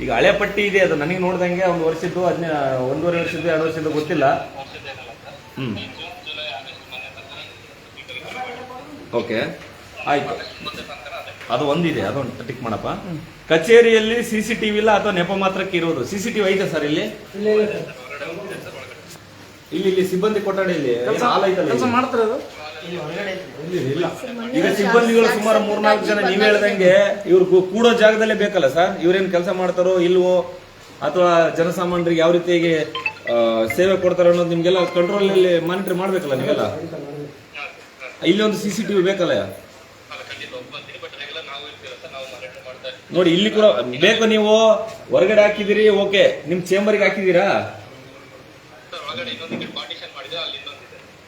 ಈಗ ಹಳೆ ಪಟ್ಟಿ ಇದೆ ಅದು ನನಗೆ ನೋಡ್ದಂಗೆ ಒಂದು ವರ್ಷದ್ದು ಹದಿನ ಒಂದೂವರೆ ವರ್ಷದ್ದು ಎರಡು ವರ್ಷದ್ದು ಗೊತ್ತಿಲ್ಲ. ಹ್ಮ್. ಓಕೆ. ಆಯ್ತು. ಅದು ಒಂದಿದೆ ಅದೊಂದು ಟಿಕ್ ಮಾಡಪ್ಪ. ಕಚೇರಿಯಲ್ಲಿ ಸಿ ಸಿ ಟಿವಿ ಇಲ್ಲ ಅಥವಾ ನೆಪ ಮಾತ್ರಕ್ಕೆ ಇರೋದು? ಸಿ ಸಿ ಟಿವಿ ಐತೆ ಸರ್ ಇಲ್ಲಿ? ಇಲ್ಲ ಇಲ್ಲ. ಇಲ್ಲಿ ಇಲ್ಲಿ ಸಿಬ್ಬಂದಿ ಕೊಠಡಿಯಲ್ಲಿ ಏನು ಹಾಲ್ ಐತಲ್ಲ ಇಲ್ಲಿ? ಮಾಡ್ತಾರೆ ಅದು. ಈಗ ಸಿಬ್ಬಂದಿಗಳು ಸುಮಾರು ಮೂರ್ನಾಲ್ಕು ಜನ ನೀವ್ ಹೇಳ್ದಂಗೆ ಇವ್ರು ಕೂಡೋ ಜಾಗದಲ್ಲೇ ಬೇಕಲ್ಲ ಸರ್? ಇವ್ರೇನ್ ಕೆಲಸ ಮಾಡ್ತಾರೋ ಇಲ್ವೋ? ಅಥವಾ ಜನಸಾಮಾನ್ಯರಿಗೆ ಯಾವ ರೀತಿಯಾಗಿ ಸೇವೆ ಕೊಡ್ತಾರ ಅನ್ನೋದು ನಿಮ್ಗೆಲ್ಲ ಕಂಟ್ರೋಲ್ ಅಲ್ಲಿ ಮಾನಿಟರ್ ಮಾಡ್ಬೇಕಲ್ಲ ನೀವೆಲ್ಲ? ಇಲ್ಲಿ ಒಂದು ಸಿ ಸಿ ಟಿವಿ ಬೇಕಲ್ಲ ನೋಡಿ ಇಲ್ಲಿ ಕೂಡ ಬೇಕು ನೀವು ಹೊರಗಡೆ ಹಾಕಿದಿರಿ ಓಕೆ. ನಿಮ್ ಚೇಂಬರ್ಗೆ ಹಾಕಿದೀರಾ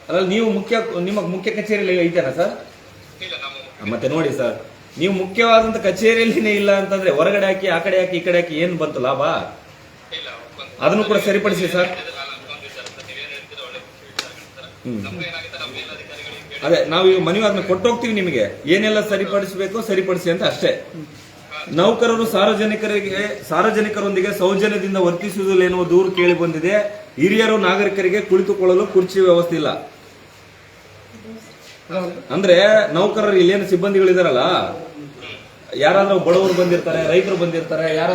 ಅಲ್ಲ ನೀವು ಮುಖ್ಯ ನಿಮ್ಮ ಮುಖ್ಯ ಕಚೇರಿಯಲ್ಲಿ ಐತೇನಾ ಸರ್? ಮತ್ತೆ ನೋಡಿ ಸರ್ ನೀವು ಮುಖ್ಯವಾದಂತ ಕಚೇರಿಯಲ್ಲಿನೇ ಇಲ್ಲ ಅಂತಂದ್ರೆ ಹೊರಗಡೆ ಹಾಕಿ ಆ ಕಡೆ ಹಾಕಿ ಈ ಕಡೆ ಹಾಕಿ ಏನ್ ಬಂತು ಲಾಭ? ಅದನ್ನು ಕೂಡ ಸರಿಪಡಿಸಿ ಸರ್. ಅದೇ ನಾವು ಈಗ ಮನವಿ ಆದ್ಮೇಲೆ ಕೊಟ್ಟು ಹೋಗ್ತೀವಿ ನಿಮಗೆ ಏನೆಲ್ಲ ಸರಿಪಡಿಸಬೇಕು ಸರಿಪಡಿಸಿ ಅಂತ ಅಷ್ಟೇ. ನೌಕರರು ಸಾರ್ವಜನಿಕರಿಗೆ ಸಾರ್ವಜನಿಕರೊಂದಿಗೆ ಸೌಜನ್ಯದಿಂದ ವರ್ತಿಸುವುದಿಲ್ಲ ಎನ್ನುವ ದೂರು ಕೇಳಿ ಬಂದಿದೆ ಹಿರಿಯರು ನಾಗರಿಕರಿಗೆ ಕುಳಿತುಕೊಳ್ಳಲು ಕುರ್ಚಿ ವ್ಯವಸ್ಥೆ ಇಲ್ಲ. ಅಂದ್ರೆ ನೌಕರರು ಇಲ್ಲೇನು ಸಿಬ್ಬಂದಿಗಳಿದಾರಲ್ಲ? ಯಾರಾದ್ರೂ ಬಡವರು ಬಂದಿರ್ತಾರೆ, ರೈತರು ಬಂದಿರ್ತಾರೆ, ಯಾರ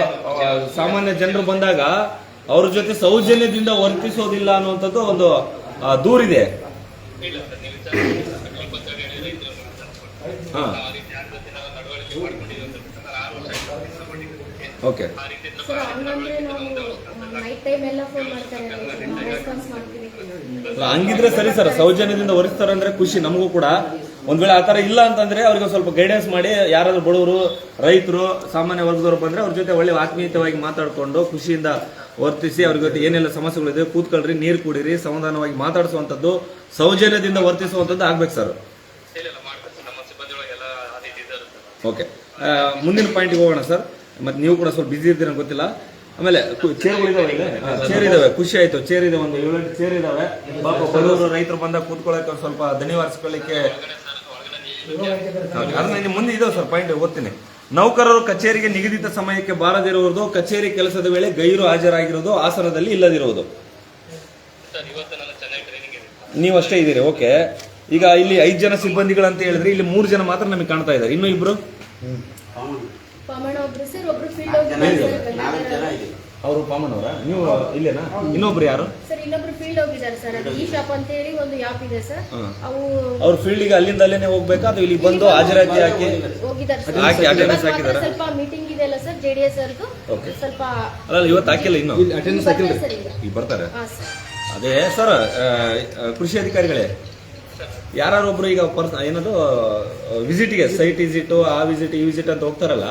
ಸಾಮಾನ್ಯ ಜನರು ಬಂದಾಗ ಅವ್ರ ಜೊತೆ ಸೌಜನ್ಯದಿಂದ ವರ್ತಿಸೋದಿಲ್ಲ ಅನ್ನುವಂಥದ್ದು ಒಂದು ದೂರಿದೆ. ಹಾ. ಓಕೆ ನೈಟ್ ಟೈಮ್ ಎಲ್ಲ ಫೋನ್ ಮಾಡ್ತಾರೆ ರೆಸ್ಪಾನ್ಸ್ ಮಾಡ್ತೀನಿ. ಅಲ್ಲ, ಹಂಗಿದ್ರೆ ಸರಿ ಸರ್ ಸೌಜನ್ಯದಿಂದ ಒರೆಸ್ತಾರೆ ಅಂದ್ರೆ ಖುಷಿ ನಮಗೂ ಕೂಡ. ಒಂದ್ ವೇಳೆ ಆತರ ಇಲ್ಲ ಅಂತಂದ್ರೆ ಅವ್ರಿಗೆ ಸ್ವಲ್ಪ ಗೈಡೆನ್ಸ್ ಮಾಡಿ ಯಾರಾದ್ರೂ ಬಡವರು ರೈತರು ಸಾಮಾನ್ಯ ವರ್ಗದವರು ಬಂದ್ರೆ ಅವ್ರ ಜೊತೆ ಒಳ್ಳೆ ಆತ್ಮೀಯತೆಯಾಗಿ ಮಾತಾಡ್ಕೊಂಡು ಖುಷಿಯಿಂದ ವರ್ತಿಸಿ ಅವ್ರ ಜೊತೆ ಏನೆಲ್ಲ ಸಮಸ್ಯೆಗಳಿದೆ ಕೂತ್ಕೊಳ್ರಿ ನೀರು ಕುಡಿರಿ ಸಮಾಧಾನವಾಗಿ ಮಾತಾಡಿಸುವಂತದ್ದು ಸೌಜನ್ಯದಿಂದ ವರ್ತಿಸುವಂತದ್ದು ಆಗ್ಬೇಕು ಸರ್. ಓಕೆ ಮುಂದಿನ ಪಾಯಿಂಟ್ಗೆ ಹೋಗೋಣ ಸರ್. ಮತ್ತೆ ನೀವು ಕೂಡ ಸ್ವಲ್ಪ ಬಿಸಿ ಇರ್ತೀರ ಗೊತ್ತಿಲ್ಲ. ಆಮೇಲೆ ಚೇರ್ಗಳಿದಾವೆ ಚೇರ್ ಇದಾವೆ ಖುಷಿ ಆಯ್ತು. ಚೇರ್ ಇದೆ ಒಂದು ಏಳೆಂಟು ಚೇರ್ ಇದಾವೆ. ಪಾಪ ಬಡವರು ರೈತರು ಬಂದಾಗ ಕೂತ್ಕೊಳ್ಳೋಕೆ ಒಂದ್ ಸ್ವಲ್ಪ ದಣಿವಾರಿಸ್ಕೊಳ್ಳಿಕ್ಕೆ ಹೌದು, ಅದನ್ನ ಮುಂದೆ ಇದಾವೆ ಸರ್ ಪಾಯಿಂಟ್ ಓದ್ತೀನಿ. ನೌಕರರು ಕಚೇರಿಗೆ ನಿಗದಿತ ಸಮಯಕ್ಕೆ ಬಾರದಿರುವುದು ಕಚೇರಿ ಕೆಲಸದ ವೇಳೆ ಗೈರು ಹಾಜರಾಗಿರುವುದು ಆಸನದಲ್ಲಿ ಇಲ್ಲದಿರುವುದು. ಸರ್ ಇವತ್ತು ನನ್ನ ಚೆನ್ನಾಗಿ ಟ್ರೈನಿಂಗ್ ಇದೆ ನೀವು ಅಷ್ಟೇ ಇದ್ದೀರಿ ಓಕೆ. ಈಗ ಇಲ್ಲಿ ಐದು ಜನ ಸಿಬ್ಬಂದಿಗಳು ಅಂತ ಹೇಳಿದ್ರೆ ಇಲ್ಲಿ ಮೂರು ಜನ ಮಾತ್ರ ನಮಗೆ ಕಾಣ್ತಾ ಇದ್ದಾರೆ. ಇನ್ನು ಇಬ್ರು? ಅವರು ಪಾಮನವರ ಅವರ? ನೀವು ಇಲ್ಲೇನಾ? ಇನ್ನೊಬ್ರು ಯಾರು? ಸರ್ ಇನ್ನೊಬ್ರು ಫೀಲ್ಡ್ ಹೋಗಿದ್ದಾರೆ ಸರ್. ಅದು ಈ ಶಾಪ್ ಅಂತ ಹೇಳಿ ಒಂದು ಯಾಪ್ ಇದೆ ಸರ್. ಹಾ. ಅವು ಅವ್ರ ಫೀಲ್ಡಿಗೆ ಅಲ್ಲಿಂದ ಅಲ್ಲೇನೆ ಹೋಗ್ಬೇಕಾ ಅದು ಇಲ್ಲಿ ಬಂದು ಹಾಜರಾತಿ ಹಾಕಿ ಹೋಗಿದ್ದಾರೆ ಸರ್. ಹಾಕಿ attendance ಇವತ್ತು ಸ್ವಲ್ಪ ಮೀಟಿಂಗ್ ಇದೆ ಅಲ್ಲ ಸರ್ ಜೆ ಡಿ ಎಸ್ ಅವ್ರದ್ದು Okay. ಸ್ವಲ್ಪ ಅಲ್ಲ ಇವತ್ತು ಹಾಕಿಲ್ಲ ಇನ್ನು? ಅಟೆಂಡೆನ್ಸ್ ಹಾಕಿಲ್ಲ ಸರ್ ಈಗ. ಬರ್ತಾರೆ? ಹಾ ಸರ್. ಅದೇ ಸರ್ ಕೃಷಿ ಅಧಿಕಾರಿಗಳೇ. ಯಾರು ಒಬ್ರು ಈಗ ಪರ್ಸ್ ಏನದು ವಿಸಿಟ್ಗೆ ಸೈಟ್ ವಿಸಿಟ್ ಆ ವಿಸಿಟ್ ಈ ವಿಸಿಟ್ ಅಂತ ಹೋಗ್ತಾರಲ್ಲ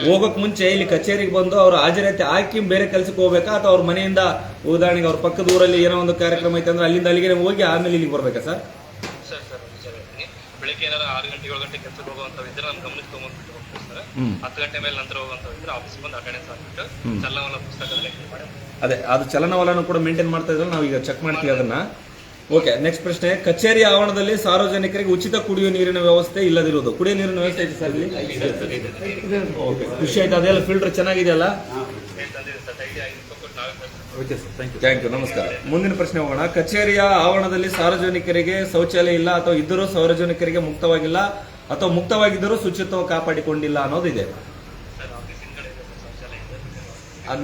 ಹೋಗಕ್ ಮುಂಚೆ ಇಲ್ಲಿ ಕಚೇರಿಗೆ ಬಂದು ಅವ್ರ ಹಾಜರಾತಿ ಹಾಕಿ ಬೇರೆ ಕೆಲಸಕ್ಕೆ ಹೋಗ್ಬೇಕಾ? ಅಥವಾ ಅವ್ರ ಮನೆಯಿಂದ ಉದಾಹರಣೆಗೆ ಅವ್ರ ಪಕ್ಕದ ಊರಲ್ಲಿ ಏನೋ ಒಂದು ಕಾರ್ಯಕ್ರಮ ಐತೆ ಅಂದ್ರೆ ಅಲ್ಲಿಂದ ಅಲ್ಲಿಗೆ ಹೋಗಿ ಆಮೇಲೆ ಇಲ್ಲಿಗೆ ಬರ್ಬೇಕಾ ಸರ್? ಸರ್ ಸರ್ ಹೇಳ್ತೀನಿ ಬೆಳಿಗ್ಗೆ ಏನಾರ ಆರು ಗಂಟೆ ಏಳು ಗಂಟೆ ಕೆಲಸಕ್ಕೆ ಹೋಗುವಂಥವು ಇದ್ರೆ ನಾನು ಗಮನಕ್ಕೆ ತೊಗೊಂಡ್ಬಿಟ್ಟು ಸರ್. ಹತ್ತು ಗಂಟೆ ಮೇಲೆ ನಂತರ ಹೋಗುವಂಥವು ಇದ್ರೆ ಆಫೀಸ್ ಬಂದು ಅಟೆಂಡೆನ್ಸ್ ಹಾಕ್ಬಿಟ್ಟು ಚಲನವಲ ಪುಸ್ತಕದಲ್ಲಿ ಮಾಡಿ. ಅದೇ ಅದು ಚಲನವಲನ ಕೂಡ ಮೇಂಟೈನ್ ಮಾಡ್ತಾ ಇದ್ರೆ ನಾವು ಈಗ ಚೆಕ್ ಮಾಡ್ತೀವಿ. ಅದನ್ನ. ಓಕೆ ನೆಕ್ಸ್ಟ್ ಪ್ರಶ್ನೆ. ಕಚೇರಿ ಆವರಣದಲ್ಲಿ ಸಾರ್ವಜನಿಕರಿಗೆ ಉಚಿತ ಕುಡಿಯುವ ನೀರಿನ ವ್ಯವಸ್ಥೆ ಇಲ್ಲದಿರುವುದು. ಕುಡಿಯುವ ನೀರಿನ ವ್ಯವಸ್ಥೆ ಇದೆ ಸರ್ ಇಲ್ಲಿ? ಓಕೆ ಖುಷಿ ಆಯ್ತು. ಅದೆಲ್ಲ ಫಿಲ್ಟರ್ ಚೆನ್ನಾಗಿದೆಯಲ್ಲ? ಸರ್ ನಾವೇ ತರ್ಸ್ತೀವಿ. ಥ್ಯಾಂಕ್ ಯು ನಮಸ್ಕಾರ. ಮುಂದಿನ ಪ್ರಶ್ನೆ ಹೋಗೋಣ. ಕಚೇರಿಯ ಆವರಣದಲ್ಲಿ ಸಾರ್ವಜನಿಕರಿಗೆ ಶೌಚಾಲಯ ಇಲ್ಲ ಅಥವಾ ಇದ್ದರೂ ಸಾರ್ವಜನಿಕರಿಗೆ ಮುಕ್ತವಾಗಿಲ್ಲ ಅಥವಾ ಮುಕ್ತವಾಗಿದ್ದರೂ ಶುಚಿತ್ವ ಕಾಪಾಡಿಕೊಂಡಿಲ್ಲ ಅನ್ನೋದಿದೆ.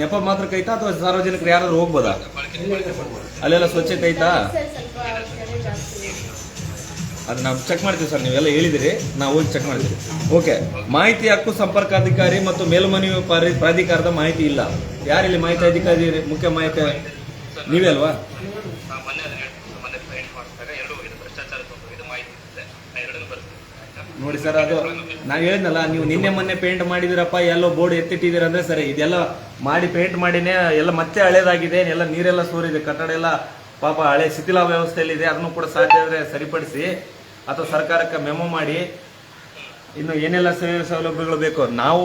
ನೆಪ ಮಾತ್ರ ಕೈತಾ ಅಥವಾ ಸಾರ್ವಜನಿಕರು ಯಾರಾದ್ರೂ ಹೋಗ್ಬೋದಾ? ಅಲ್ಲೆಲ್ಲ ಸ್ವಚ್ಛತೆ ಐತಾ? ಅದು ನಾವು ಚೆಕ್ ಮಾಡ್ತೀವಿ ಸರ್ ನೀವೆಲ್ಲ ಹೇಳಿದಿರಿ ನಾವು ಹೋಗಿ ಚೆಕ್ ಮಾಡ್ತೀವಿ. ಓಕೆ ಮಾಹಿತಿ ಹಕ್ಕು ಸಂಪರ್ಕ ಅಧಿಕಾರಿ ಮತ್ತು ಮೇಲ್ಮನವಿ ಪಾರಿ- ಪ್ರಾಧಿಕಾರದ ಮಾಹಿತಿ ಇಲ್ಲ. ಯಾರಿಲ್ಲಿ ಮಾಹಿತಿ ಅಧಿಕಾರಿ ಮುಖ್ಯ ಮಾಹಿತಿ ನೀವೇ ಅಲ್ವಾ ನಾವು ಮೊನ್ನೆ ಅದನ್ನ ಹೇಳ್ತೀವಿ ಸರ್ ಮೊನ್ನೆ ಪೇಂಟ್ ಮಾಡಿಸಿದಾಗ ಎರಡು ಇದು ಭ್ರಷ್ಟಾಚಾರ ಒಂದು ಇದು ಮಾಹಿತಿ ಇದೆ ನಾ ಎರಡನ್ನೂ ಬರ್ತೀನಿ ಆಯ್ತಾ ನೋಡಿ ಸರ್ ಅದು ನಾನು ಹೇಳಿದ್ನಲ್ಲ ನೀವು ನಿನ್ನೆ ಮೊನ್ನೆ ಪೇಂಟ್ ಮಾಡಿದಿರಪ್ಪ ಎಲ್ಲೋ ಬೋರ್ಡ್ ಎತ್ತಿಟ್ಟಿದ್ದೀರ ಅಂದ್ರೆ ಸರಿ ಇದೆಲ್ಲ ಮಾಡಿ ಪೇಂಟ್ ಮಾಡಿನೇ ಎಲ್ಲ ಮತ್ತೆ ಹಳೇದಾಗಿದೆ ಎಲ್ಲ ನೀರೆಲ್ಲ ಸೋರಿದೆ ಕಟ್ಟಡ ಎಲ್ಲ ಪಾಪ ಹಳೆ ಶಿಥಿಲ ವ್ಯವಸ್ಥೆಯಲ್ಲಿದೆ ಅದನ್ನು ಕೂಡ ಸಾಧ್ಯ ಆದರೆ ಸರಿಪಡಿಸಿ ಅಥವಾ ಸರ್ಕಾರಕ್ಕೆ ಮೆಮೊ ಮಾಡಿ ಇನ್ನು ಏನೆಲ್ಲ ಸೇವೆ ಸೌಲಭ್ಯಗಳು ಬೇಕು ನಾವು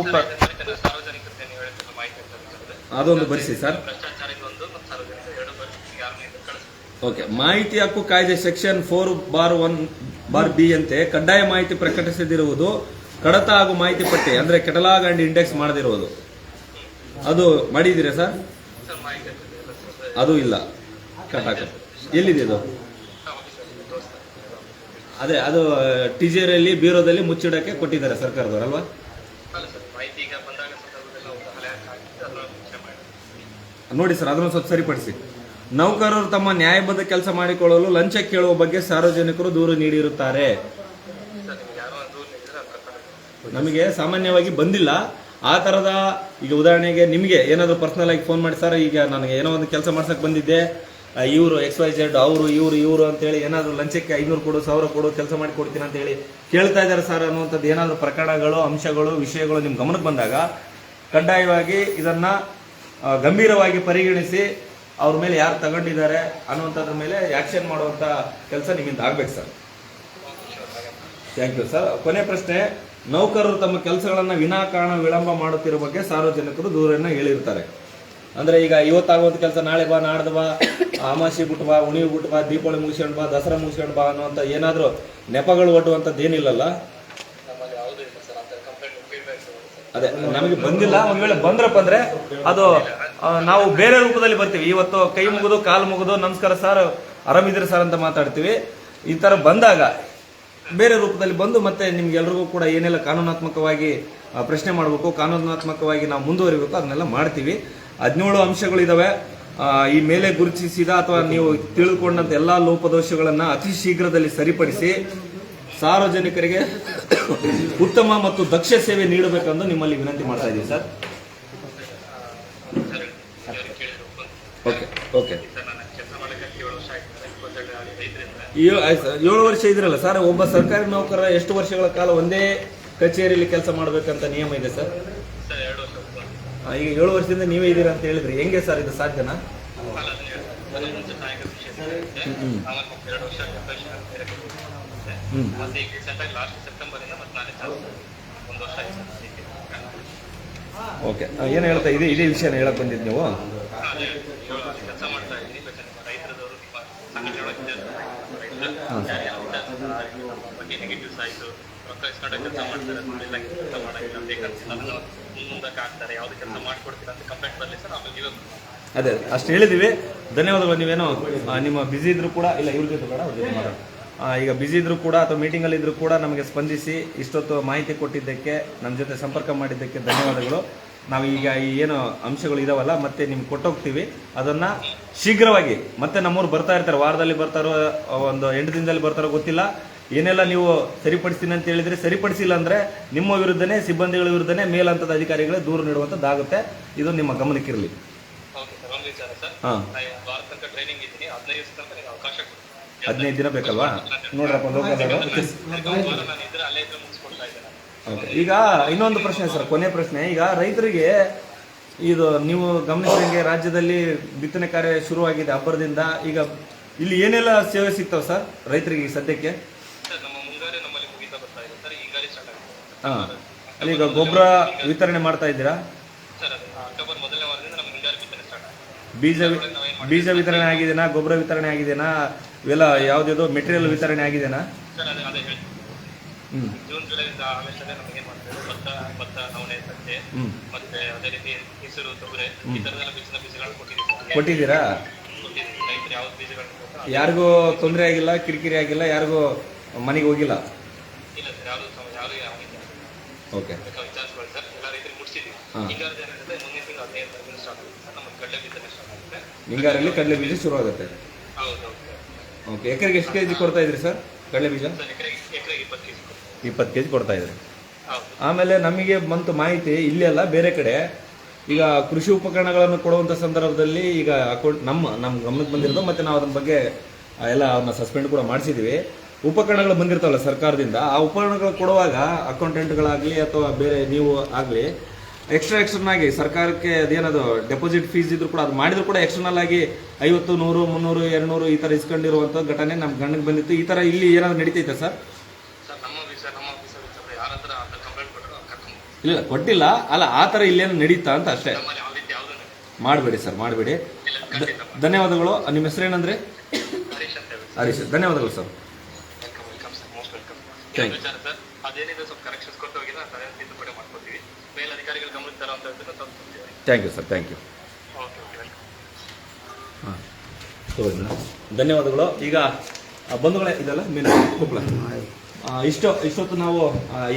ಅದೊಂದು ಬರಿಸಿ ಸರ್. ಇದು ಓಕೆ ಮಾಹಿತಿ ಹಕ್ಕು ಕಾಯ್ದೆ section four bar one bar B ಅಂತೆ, ಕಡ್ಡಾಯ ಮಾಹಿತಿ ಪ್ರಕಟಿಸದಿರುವುದು, ಕಡತ ಹಾಗೂ ಮಾಹಿತಿ ಪಟ್ಟಿ, ಅಂದ್ರೆ ಕೆಟಲಾಗ್ ಅಂಡ್ ಇಂಡೆಕ್ಸ್ ಮಾಡದಿರುವುದು. ಅದು ಮಾಡಿದ್ದೀರಾ ಸರ್? ಅದು ಇಲ್ಲ. ಕಟಾಕ ಎಲ್ಲಿದೆ ಅದು? ಅದೇ, ಅದು ಟಿಜೇರಿಯಲ್ಲಿ ಬೀರೋದಲ್ಲಿ ಮುಚ್ಚಿಡಕ್ಕೆ ಕೊಟ್ಟಿದ್ದಾರೆ ಸರ್ಕಾರದವರು, ಅಲ್ವಾ? ನೋಡಿ ಸರ್ ಅದನ್ನು ಸ್ವಲ್ಪ ಸರಿಪಡಿಸಿ. ನೌಕರರು ತಮ್ಮ ನ್ಯಾಯಬದ್ಧ ಕೆಲಸ ಮಾಡಿಕೊಳ್ಳಲು ಲಂಚ ಕೇಳುವ ಬಗ್ಗೆ ಸಾರ್ವಜನಿಕರು ದೂರು ನೀಡಿರುತ್ತಾರೆ. ನಿಮ್ಗೆ ಸಾಮಾನ್ಯವಾಗಿ ಬಂದಿಲ್ಲ. ಆ ತರದ ಈಗ ಉದಾಹರಣೆಗೆ ನಿಮಗೆ ಏನಾದರೂ ಪರ್ಸನಲ್ ಆಗಿ ಫೋನ್ ಮಾಡಿ, ಸರ್, ಈಗ ನನಗೆ ಏನೋ ಒಂದು ಕೆಲಸ ಮಾಡ್ಸಕ್ ಬಂದಿದ್ದೆ. ಇವರು ಎಕ್ಸ್ ವೈ ಜೆಡ್ ಅವರು ಇವರು ಇವರು ಅಂತೇಳಿ ಏನಾದರೂ ಲಂಚಕ್ಕೆ ಐನೂರು ಕೊಡು, ಸಾವಿರ ಕೊಡು, ಕೆಲಸ ಮಾಡಿ ಕೊಡ್ತೀನಿ ಅಂತ ಹೇಳಿ ಕೇಳ್ತಾ ಇದ್ದಾರೆ ಸರ್ ಅನ್ನುವಂಥದ್ದು ಏನಾದರೂ ಪ್ರಕರಣಗಳು, ಅಂಶಗಳು, ವಿಷಯಗಳು ನಿಮ್ಮ ಗಮನಕ್ಕೆ ಬಂದಾಗ ಕಡ್ಡಾಯವಾಗಿ ಇದನ್ನ ಗಂಭೀರವಾಗಿ ಪರಿಗಣಿಸಿ ಅವ್ರ ಮೇಲೆ ಯಾರು ತಗೊಂಡಿದ್ದಾರೆ ಅನ್ನುವಂಥದ್ರ ಮೇಲೆ ಆಕ್ಷನ್ ಮಾಡುವಂಥ ಕೆಲಸ ನಿಮ್ಮಿಂದ ಆಗ್ಬೇಕು ಸರ್. Thank you sir. ಕೊನೆ ಪ್ರಶ್ನೆ ನೌಕರರು ತಮ್ಮ ಕೆಲಸಗಳನ್ನು ವಿನಾಕಾರಣ ವಿಳಂಬ ಮಾಡುತ್ತಿರುವ ಬಗ್ಗೆ ಸಾರ್ವಜನಿಕರು ದೂರನ್ನ ಹೇಳಿರ್ತಾರೆ. ಅಂದ್ರೆ ಈಗ ಇವತ್ತಾಗುವಂತ ಕೆಲಸ ನಾಳೆ ಬಾ ನಾಡ್ದು ಬಾ ಅಮಾಸಿ ಬಿಟ್ಟು ಬಾ ಉಣಿವು ಬಿಟ್ಟು ಬಾ ದೀಪಾವಳಿ ಮುಗಿಸ್ಕೊಂಡು ಬಾ ದಸರಾ ಮುಗಿಸ್ಕೊಂಡು ಬಾ ಅನ್ನುವಂಥ ಏನಾದರೂ ನೆಪಗಳು ಒಡ್ಡುವಂಥದ್ದು ಏನಿಲ್ಲಲ್ಲ ಅದೇ ನಮಗೆ ಬಂದಿಲ್ಲ. ಒಂದ್ ವೇಳೆ ಬಂದ್ರಪ್ಪ ಅಂದ್ರೆ ಅದು ನಾವು ಬೇರೆ ರೂಪದಲ್ಲಿ ಬರ್ತೀವಿ. ಇವತ್ತು ಕೈ ಮುಗಿದು, ಕಾಲು ಮುಗಿದು, ನಮಸ್ಕಾರ ಸರ್, ಆರಾಮಿದ್ದೀರಿ ಸರ್ ಅಂತ ಮಾತಾಡ್ತೀವಿ. ಈ ಥರ ಬಂದಾಗ ಬೇರೆ ರೂಪದಲ್ಲಿ ಬಂದು ಮತ್ತೆ ನಿಮ್ಗೆಲ್ರಿಗೂ ಕೂಡ ಏನೆಲ್ಲ ಕಾನೂನಾತ್ಮಕವಾಗಿ ಪ್ರಶ್ನೆ ಮಾಡಬೇಕು, ಕಾನೂನಾತ್ಮಕವಾಗಿ ನಾವು ಮುಂದುವರಿಬೇಕು, ಅದನ್ನೆಲ್ಲ ಮಾಡ್ತೀವಿ. ಹದಿನೇಳು ಅಂಶಗಳಿದಾವೆ. ಈ ಮೇಲೆ ಗುರುತಿಸಿದ ಅಥವಾ ನೀವು ತಿಳ್ಕೊಂಡಂತ ಎಲ್ಲಾ ಲೋಪದೋಷಗಳನ್ನು ಅತಿ ಶೀಘ್ರದಲ್ಲಿ ಸರಿಪಡಿಸಿ ಸಾರ್ವಜನಿಕರಿಗೆ ಉತ್ತಮ ಮತ್ತು ದಕ್ಷ ಸೇವೆ ನೀಡಬೇಕೆಂದು ನಿಮ್ಮಲ್ಲಿ ವಿನಂತಿ ಮಾಡ್ತಾ ಇದ್ದೀವಿ ಸರ್. ಓಕೆ ಓಕೆ ಸರ್ ನಾನು ಕೆಲಸ ಮಾಡಕ್ಕೆ ಏಳು ವರ್ಷ ಆಯ್ತು ಆಯ್ತು ಇದ್ರಲ್ಲ ಸರ್ ಒಬ್ಬ ಸರ್ಕಾರಿ ನೌಕರ ಎಷ್ಟು ವರ್ಷಗಳ ಕಾಲ ಒಂದೇ ಕಚೇರಿಯಲ್ಲಿ ಕೆಲಸ ಮಾಡಬೇಕಂತ ನಿಯಮ ಇದೆ ಸರ್. ಈಗ ಏಳು ವರ್ಷದಿಂದ ನೀವೇ ಇದ್ದೀರಾ ಅಂತ ಹೇಳಿದ್ರಿ. ಹೆಂಗೆ ಸರ್ ಇದು ಸಾಧ್ಯನಾ? ಅಲ್ಲ ಓಕೆ. ಏನು ಹೇಳ್ತಾ ಇದೆ ಇದೇ ವಿಷಯನ ಹೇಳಕ್ ಬಂದಿದ್ದು ನೀವು? ಅದೇ ಕೆಲಸ ಮಾಡ್ತಾ ಇದ್ದೀನಿ ಬೇಕಾದ್ರೆ ನಿಮ್ಮ ರೈತರದವರು ನಿಮ್ಮ ಸಂಘಟನೆ ಒಳಗೆ ಇದ್ದಾರೆ ರೈತರು ಯಾರಿಗೆಲ್ಲ ವಿಚಾರಿಸಿದ್ರು, ನಮ್ಮ ಬಗ್ಗೆ ನೆಗೆಟಿವ್ಸ್ ಆಯಿತು ರೊಕ್ಕ ಇಸ್ಕೊಂಡ ಕೆಲಸ ಮಾಡ್ತಾರೆ ದುಡ್ಡಿಲ್ಲ ಕೆಲಸ ಮಾಡೋಂಗಿಲ್ಲ ಬೇಕಂತಿಲ್ಲ ಅದನ್ನು ಮುಂದಕ್ಕೆ ಯಾವ್ದು ಕೆಲಸ ಮಾಡ್ಕೊಡ್ತೀರ ಅಂತ ಕಂಪ್ಲೇಂಟ್ ಬರಲಿ ಸರ್ ಆಮೇಲೆ ಇವಾಗ ಅದೇ. ಅಷ್ಟು ಹೇಳಿದೀವಿ. ಧನ್ಯವಾದಗಳು. ನೀವೇನೋ ನಿಮ್ಮ ಬ್ಯುಸಿ ಇದ್ರು ಕೂಡ ಇಲ್ಲ ಇವ್ರ ಜೊತೆ ಬೇಡ ಅವ್ರ ಜೊತೆ ಮಾತಾಡು. ಈಗ ಬ್ಯುಸಿ ಇದ್ರು ಕೂಡ ಅಥವಾ ಮೀಟಿಂಗ್ ಅಲ್ಲಿ ಇದ್ರು ಕೂಡ ನಮಗೆ ಸ್ಪಂದಿಸಿ ಇಷ್ಟೊತ್ತು ಮಾಹಿತಿ ಕೊಟ್ಟಿದ್ದಕ್ಕೆ ನಮ್ಮ ಜೊತೆ ಸಂಪರ್ಕ ಮಾಡಿದ್ದಕ್ಕೆ ಧನ್ಯವಾದಗಳು. ನಾವು ಈಗ ಈ ಏನು ಅಂಶಗಳು ಇದಾವಲ್ಲ ಮತ್ತೆ ನಿಮ್ಗೆ ಕೊಟ್ಟೋಗ್ತೀವಿ. ಅದನ್ನ ಶೀಘ್ರವಾಗಿ ಮತ್ತೆ ನಮ್ಮೂರು ಬರ್ತಾ ಇರ್ತಾರೆ ವಾರದಲ್ಲಿ ಬರ್ತಾರೋ ಒಂದು ಎಂಟು ದಿನದಲ್ಲಿ ಬರ್ತಾರೋ ಗೊತ್ತಿಲ್ಲ. ಏನೆಲ್ಲ ನೀವು ಸರಿಪಡಿಸ್ತೀನಿ ಅಂತ ಹೇಳಿದ್ರೆ ಸರಿಪಡಿಸಿಲ್ಲ ಅಂದ್ರೆ ನಿಮ್ಮ ವಿರುದ್ಧನೇ ಸಿಬ್ಬಂದಿಗಳ ವಿರುದ್ಧನೇ ಮೇಲಂತದ ಅಧಿಕಾರಿಗಳೇ ದೂರು ನೀಡುವಂಥದ್ದಾಗುತ್ತೆ ಇದು ನಿಮ್ಮ ಗಮನಕ್ಕಿರಲಿ. ಹಾಂ. ಹದಿನೈದು ದಿನ ಬೇಕಲ್ವಾ? ನೋಡ್ರಪ್ಪ ಲೋಕಲ್ ಈಗ ಇನ್ನೊಂದು ಪ್ರಶ್ನೆ ಸರ್ ಕೊನೆ ಪ್ರಶ್ನೆ. ಈಗ ರೈತರಿಗೆ ಇದು ನೀವು ಗಮನಿಸಿದಂಗೆ ರಾಜ್ಯದಲ್ಲಿ ಬಿತ್ತನೆ ಕಾರ್ಯ ಶುರುವಾಗಿದೆ ಹಬ್ಬರದಿಂದ ಈಗ ಇಲ್ಲಿ ಏನೆಲ್ಲ ಸೇವೆ ಸಿಗ್ತಾವೆ ಸರ್ ರೈತರಿಗೆ ಸದ್ಯಕ್ಕೆ? ಹಾಂ. ಈಗ ಗೊಬ್ಬರ ವಿತರಣೆ ಮಾಡ್ತಾ ಇದ್ದೀರಾ? ಬೀಜ ಬೀಜ ವಿತರಣೆ ಆಗಿದೆನಾ? ಗೊಬ್ಬರ ವಿತರಣೆ ಆಗಿದೆನಾ? ಇವೆಲ್ಲ ಯಾವುದ್ಯಾವುದೋ ಮೆಟೀರಿಯಲ್ ವಿತರಣೆ ಆಗಿದೆನಾ? ಸರ್ ಆಗಸ್ಟಲ್ಲೇ ನಮಗೆ ಏನು ಮಾಡ್ತಾರೆ ಭತ್ತ ಭತ್ತ ನವಣೆ ಸಜ್ಜೆ ಮತ್ತೆ ಅದೇ ರೀತಿ ಹೆಸರು ತೊಗರೆ ಈ ಥರದೆಲ್ಲ ಬೀಜನ ಬೀಜಗಳನ್ನ ಕೊಟ್ಟಿದ್ದೀವಿ. ಕೊಟ್ಟಿದ್ದೀರಾ? ಕೊಟ್ಟಿದ್ದೀವಿ. ರೈತರು ಯಾವ್ದು ಬೀಜಗಳನ್ನ ಅದು- ಯಾರಿಗೂ ತೊಂದರೆ ಆಗಿಲ್ಲ ಕಿರಿಕಿರಿ ಆಗಿಲ್ಲ ಯಾರಿಗೂ ಮನೆಗೆ ಹೋಗಿಲ್ಲ? ಇಲ್ಲ ಸರ್ ಯಾರು ಯಾರು ಆಗಿಲ್ಲ ಓಕೆ. ವಿಚಾರಿಸ್ಕೊಳ್ಳಿ ಸರ್ ಎಲ್ಲ ರೈತರಿಗೆ ಮುಟ್ಟಿಸಿದ್ದೀವಿ ಹಾ. ಹಿಂಗಾರು ಏನಾಗುತ್ತೆ ಮುಂದಿನ ತಿಂಗಳು ಹದಿನೈದು ಸ್ಟಾರ್ಟ್ ಆಗುತ್ತೆ ಸರ್ ನಮ್ಮ ಗಡ್ಡೆ ಬಿತ್ತನೆ ಸ್ಟಾರ್ಟ್ ಆಗುತ್ತೆ. ಹಿಂಗಾರಲ್ಲಿ ಕಡಲೆ ಬೀಜ ಶುರು ಆಗುತ್ತೆ. ಹೌದು ಹೌದು ಓಕೆ ಎಕರೆಗೆ ಎಷ್ಟು ಕೆಜಿ ಕೊಡ್ತಾ ಇದ್ರಿ ಸರ್ ಕಡಲೆ ಬೀಜ? ಎಕರೆಗೆ ಎಕರೆಗೆ ಇಪ್ಪತ್ತು ಕೆಜಿ ಇಪ್ಪತ್ತು ಕೆಜಿ ಕೊಡ್ತಾ ಕೊಡ್ತಾಯಿದ್ರು ಆಮೇಲೆ ನಮಗೆ ಬಂತು ಮಾಹಿತಿ ಇಲ್ಲಿ ಅಲ್ಲ ಬೇರೆ ಕಡೆ. ಈಗ ಕೃಷಿ ಉಪಕರಣಗಳನ್ನು ಕೊಡುವಂಥ ಸಂದರ್ಭದಲ್ಲಿ ಈಗ ಅಕೌಂಟ್ ನಮ್ಮ ನಮ್ಮ ಗಮನಕ್ಕೆ ಬಂದಿರೋದು ಮತ್ತು ನಾವು ಅದ್ರ ಬಗ್ಗೆ ಎಲ್ಲ ಅವ್ರನ್ನ ಸಸ್ಪೆಂಡ್ ಕೂಡ ಮಾಡಿಸಿದ್ವಿ. ಉಪಕರಣಗಳು ಬಂದಿರ್ತಾವಲ್ಲ ಸರ್ಕಾರದಿಂದ ಆ ಉಪಕರಣಗಳು ಕೊಡುವಾಗ ಅಕೌಂಟೆಂಟ್ಗಳಾಗಲಿ ಅಥವಾ ಬೇರೆ ನೀವು ಆಗಲಿ ಎಕ್ಸ್ಟ್ರಾ ಎಕ್ಸ್ಟರ್ನಾಗಿ ಆಗಿ ಸರ್ಕಾರಕ್ಕೆ ಅದೇನದು ಡೆಪಾಸಿಟ್ ಫೀಸ್ ಇದ್ರು ಕೂಡ ಅದು ಮಾಡಿದ್ರು ಕೂಡ ಎಕ್ಸ್ಟರ್ನಲ್ ಆಗಿ ಐವತ್ತು ನೂರು ಮುನ್ನೂರು ಎರಡ್ನೂರು ಈ ಥರ ಇಸ್ಕೊಂಡಿರುವಂಥ ಘಟನೆ ನಮ್ಮ ಗಂಡಕ್ಕೆ ಬಂದಿತ್ತು. ಈ ಥರ ಇಲ್ಲಿ ಏನಾದ್ರು ನಡೀತೈತೆ ಸರ್ ನಮ್ಮ ವಿಷಯ ನಮ್ಮ ಆಫೀಸರ್ ವಿಚಾರ ಯಾರ ಹತ್ರ ಅಂತ ಕಂಪ್ಲೇಂಟ್ ಕೊಟ್ಟರು ಕರ್ಕೊಂಡು ಇಲ್ಲ ಕೊಟ್ಟಿಲ್ಲ. ಅಲ್ಲ ಆ ಥರ ಇಲ್ಲೇನು ನಡೀತಾ ಅಂತ ಅಷ್ಟೇ. ಮಾಡ್ಬೇಡಿ ಸರ್ ಮಾಡಬೇಡಿ. ಇಲ್ಲ ಧನ್ಯವಾದಗಳು. ನಿಮ್ಮ ಹೆಸರೇನಂದ್ರೆ ಹರೀಶ್ ಅಂತ ಹೇಳಿ. ಹರೀಶ್. ಧನ್ಯವಾದಗಳು sir. Welcome welcome sir most welcome Thank you. ವಿಚಾರ ಸರ್ ಅದೇನಿದೆ ಸ್ವಲ್ಪ ಕರೆಕ್ಷನ್ಸ್ ಕೊಟ್ಟು ಹೋಗಿಲ್ಲ ಅದೇ ತಿದ್ದುಪಡಿ ಮಾಡ್ಕೊತೀವಿ. ಮೇಲಧಿಕಾರಿಗಳು ಗಮನಕ್ಕೆ ತರೋ ಅಂತ ತಂದು thank you sir thank you ಹಾಂ. ಧನ್ಯವಾದಗಳು. ಈಗ ಬಂಧುಗಳೇ ಇದೆಲ್ಲ ಮೀನು ಕೊಪ್ಪಳ. ಇಷ್ಟು ಇಷ್ಟೊತ್ತು ನಾವು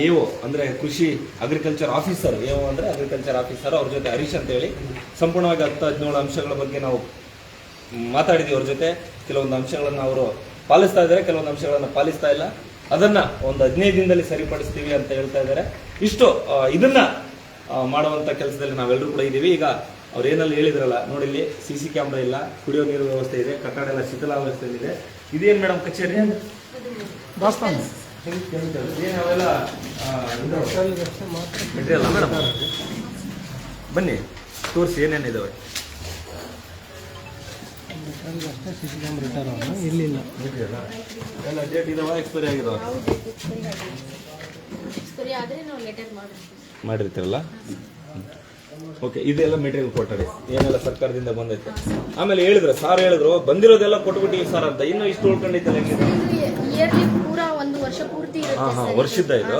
ಎ ಒ ಅಂದರೆ ಕೃಷಿ ಅಗ್ರಿಕಲ್ಚರ್ ಆಫೀಸರ್ ಎ ಒ ಅಂದರೆ ಅಗ್ರಿಕಲ್ಚರ್ ಆಫೀಸರ್ ಅವ್ರ ಜೊತೆ ಹರೀಶ್ ಅಂತೇಳಿ. ಸಂಪೂರ್ಣವಾಗಿ ಹತ್ತು ಹದಿನೇಳು ಅಂಶಗಳ ಬಗ್ಗೆ ನಾವು ಮಾತಾಡಿದ್ವಿ ಅವ್ರ ಜೊತೆ. ಕೆಲವೊಂದು ಅಂಶಗಳನ್ನು ಅವರು ಪಾಲಿಸ್ತಾ ಇದ್ದಾರೆ, ಕೆಲವೊಂದು ಅಂಶಗಳನ್ನು ಪಾಲಿಸ್ತಾ ಇಲ್ಲ. ಅದನ್ನು ಒಂದು ಹದಿನೈದು ದಿನದಲ್ಲಿ ಸರಿಪಡಿಸ್ತೀವಿ ಅಂತ ಹೇಳ್ತಾ ಇದ್ದಾರೆ. ಇಷ್ಟು ಇದನ್ನು ಮಾಡುವಂಥ ಕೆಲಸದಲ್ಲಿ ನಾವೆಲ್ಲರೂ ಕೂಡ ಇದ್ದೀವಿ. ಈಗ ಅವ್ರು ಏನಲ್ಲಿ ಹೇಳಿದ್ರಲ್ಲ ನೋಡಿ ಇಲ್ಲಿ ಸಿ ಸಿ ಕ್ಯಾಮ್ರಾ ಇಲ್ಲ, ಕುಡಿಯೋ ನೀರು ವ್ಯವಸ್ಥೆ ಇದೆ, ಕಟ್ಟಡ ಎಲ್ಲ ಶಿಥಿಲಾವಸ್ಥೆಯಲ್ಲಿದೆ. ಇದೇನು ಮೇಡಮ್ ಕಚೇರಿ? ದಾಸ್ತಾನು. ಬನ್ನಿ, ತೋರಿಸಿ ಡೇಟ್ ಇದಾವ. ಎಕ್ಸ್ಪೈರಿ ಮಾಡಿರ್ತೀರಲ್ಲ? ಓಕೆ ಇದೆಲ್ಲ ಮೆಟೀರಿಯಲ್ ಕೊಟ್ಟರೆ, ಏನೆಲ್ಲ ಸರ್ಕಾರದಿಂದ ಬಂದೈತೆ? ಆಮೇಲೆ ಹೇಳಿದ್ರು ಸಾರ್ ಹೇಳಿದ್ರು, ಬಂದಿರೋದೆಲ್ಲ ಕೊಟ್ಬಿಟ್ಟಿ ಸರ್ ಅಂತ. ಇನ್ನೂ ಇಷ್ಟು ಉಳ್ಕೊಂಡಿದ್ದಲ್ಲ ಇದು ಇಯರ್ಲಿ ಪೂರಾ ಒಂದು ವರ್ಷ ಪೂರ್ತಿ ಹಾ ಇರುತ್ತೆ ಹಾ ಸರ್ ವರ್ಷದ ಇದು.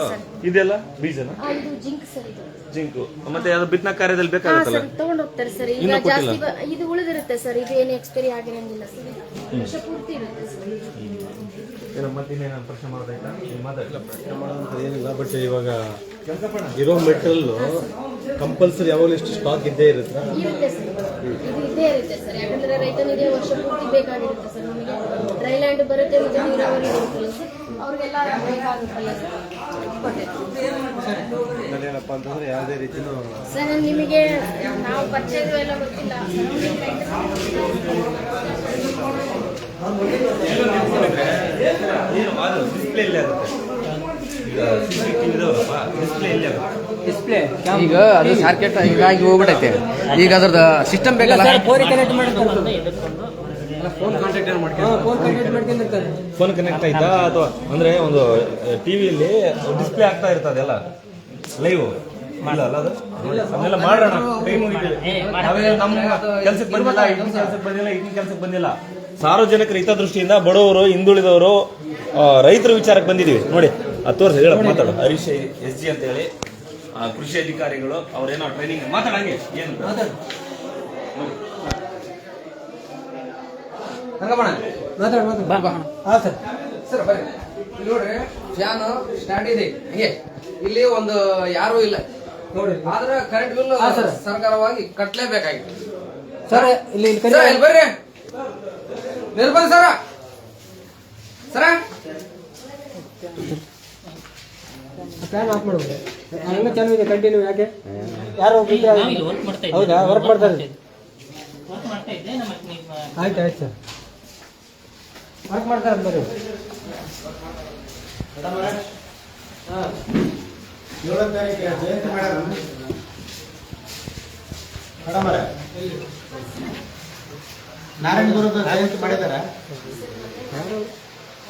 ಇದೆಲ್ಲ ಬೀಜನ? ಇದು ಜಿಂಕ್ ಸರ್ ಇದು. ಜಿಂಕು. ಮತ್ತೆ ಅದು ಬಿತ್ತನ ಕಾರ್ಯದಲ್ಲಿ ಹಾ ಬೇಕಾಗುತ್ತಲ್ಲ ಸರ್ ತಗೊಂಡ್ ಹೋಗ್ತಾರೆ ಸರ್. ಈಗ ಇನ್ನೂ ಕೊಟ್ಟಿಲ್ಲ? ಜಾಸ್ತಿ ಬ- ಇದು ಉಳಿದಿರುತ್ತೆ ಸರ್. ಇದು ಏನು ಎಕ್ಸ್ಪೈರಿ ಆಗಿರಂಗಿಲ್ಲ ಸರ್. ಇದು ವರ್ಷ ಪೂರ್ತಿ ಇರುತ್ತೆ ಸರ್. ಇನ್ನೇನು ಪ್ರಶ್ನೆ ಮಾಡೋದಾಯ್ತಾ? ನೀವು ಮಾತಾಡಲ್ಲ ಮಾಡೋದಂತ ಏನಿಲ್ಲ ಬಟ್ ಇವಾಗ ಇರೋ ಮೆಟೀರಿಯಲ್ ಕಂಪಲ್ಸರಿ ಯಾವಾಗಲೂ ಇಷ್ಟು ಸ್ಟಾಕ್ ಇದ್ದೇ ಇರುತ್ತೆ. ಇರುತ್ತೆ ಸರ್. ಇದು ಇದ್ದೇ ಇರುತ್ತೆ ಸರ್. ಯಾಕಂದ್ರೆ ರೈತನಿಗೆ ವರ್ಷ ಪೂರ್ತಿ ಬೇಕಾಗಿರುತ್ತೆ ಸರ್. ನಮಗೆ ಡ್ರೈ ಲ್ಯಾಂಡ್ ಬರುತ್ತೆ ಮತ್ತೆ ನೀರಾವರಿ ಬರುತ್ತಲ್ಲ ಸರ್. ಅವ್ರಿಗೆಲ್ಲ ಬೇಕಾಗುತ್ತಲ್ಲ ಸರ್ ಕೊಟ್ಟೆ ಏನಪ್ಪ ಅಂತಂದ್ರೆ ಯಾವುದೇ ರೀತಿನೂ ಸರ್ ನಿಮಗೆ ನಾವು ಎಲ್ಲ ಗೊತ್ತಿಲ್ಲ. ಡಿಸ್ಪ್ಲೇ ಇಲ್ಲೇ. ಡಿಸ್ಪ್ಲೇ ಈಗ ಅದು ಸಾರ್ಕೆಟ್ ಹೀಗಾಗಿ ಹೋಗ್ಬಿಟ್ಟೈತೆ ಈಗ ಅದ್ರದ್ದು ಸಿಸ್ಟಮ್ ಬೇಕಲ್ಲ? ಫೋನ್ ಕನೆಕ್ಟ್ ಆಯ್ತಾ? ಅಥವಾ ಅಂದ್ರೆ ಒಂದು ಟಿವಿಯಲ್ಲಿ ಡಿಸ್ಪ್ಲೇ ಆಗ್ತಾ ಇರ್ತದೆ ಎಲ್ಲ ಲೈವ್ ಮಾಡಲ್ಲ ಅದು? ಅದನ್ನೆಲ್ಲ ಮಾಡೋಣ. ಟೈಮ್ ನಾವೇ ನಮ್ಮ ಕೆಲ್ಸಕ್ಕೆ ಬಂದಿಲ್ಲ ಇದನ್ನ ಕೆಲ್ಸಕ್ಕೆ ಬಂದಿಲ್ಲ ಇದನ್ನ ಕೆಲ್ಸಕ್ಕೆ ಬಂದಿಲ್ಲ. ಸಾರ್ವಜನಿಕರ ಹಿತದೃಷ್ಟಿಯಿಂದ ಬಡವರು ಹಿಂದುಳಿದವರು ರೈತರ ವಿಚಾರಕ್ಕೆ ಬಂದಿದ್ದೀವಿ. ನೋಡಿ ಅದು ತೋರಿಸಿ ಹೇಳ ಮಾತಾಡು. ಹರೀಶ್ ಎಸ್ ಜಿ ಅಂತ ಹೇಳಿ ಕೃಷಿ ಅಧಿಕಾರಿಗಳು ಅವ್ರೇನೋ ಟ್ರೈನಿಂಗ್ ಮಾತಾಡಂಗೆ ಏನು? ಸರ್. ಬರ್ರಿ. ಇಲ್ಲಿ ನೋಡ್ರಿ ಫ್ಯಾನ್ ಸ್ಟ್ಯಾಂಡ್ ಇದೆ. ಹಂಗೆ. ಇಲ್ಲಿ ಒಂದು ಯಾರು ಇಲ್ಲ. ನೋಡಿ ಆದ್ರೆ ಕರೆಂಟ್ ಬಿಲ್ ಸರ್ಕಾರವಾಗಿ ಕಟ್ಲೇಬೇಕಾಗಿತ್ತು. ಸರ್ ಇಲ್ಲಿ ಇಲ್ಲಿ ಸರ್ ಇಲ್ಲಿ ಬರ್ರಿ. ಬರ್ರಿ ಸರ. ಸರ? ಫ್ಯಾನ್ ಆಫ್ ಮಾಡ್ಬೋದು ಹೆಂಗ ಚಾಲು ಇದೆ ಕಂಟಿನ್ಯೂ ಯಾಕೆ? ಯಾರು ಬಿದ್ರೆ ವರ್ಕ್ ಮಾಡ್ತಾ ಇದ್ದೆ ಹೌದಾ? ವರ್ಕ್ ಮಾಡ್ತಾ ಇದ್ದೀವಿ. ವರ್ಕ್ ಮಾಡ್ತಾ ಇದ್ದೆ ನಮ್ಮ ನಿಮ್ಮ ಆಯ್ತು ಆಯ್ತು ಸರ್. ವರ್ಕ್ ಮಾಡ್ತಾರೆ ಬರ್ರಿ ಏಳನೇ ತಾರೀಕಿಗೆ ಜಯಂತಿ ಮಾಡ್ಯಾರ ಮೇಡಮರ ನಾರಾಯಣ ಗುರುದ ಜಯಂತಿ ಮಾಡಿದಾರ?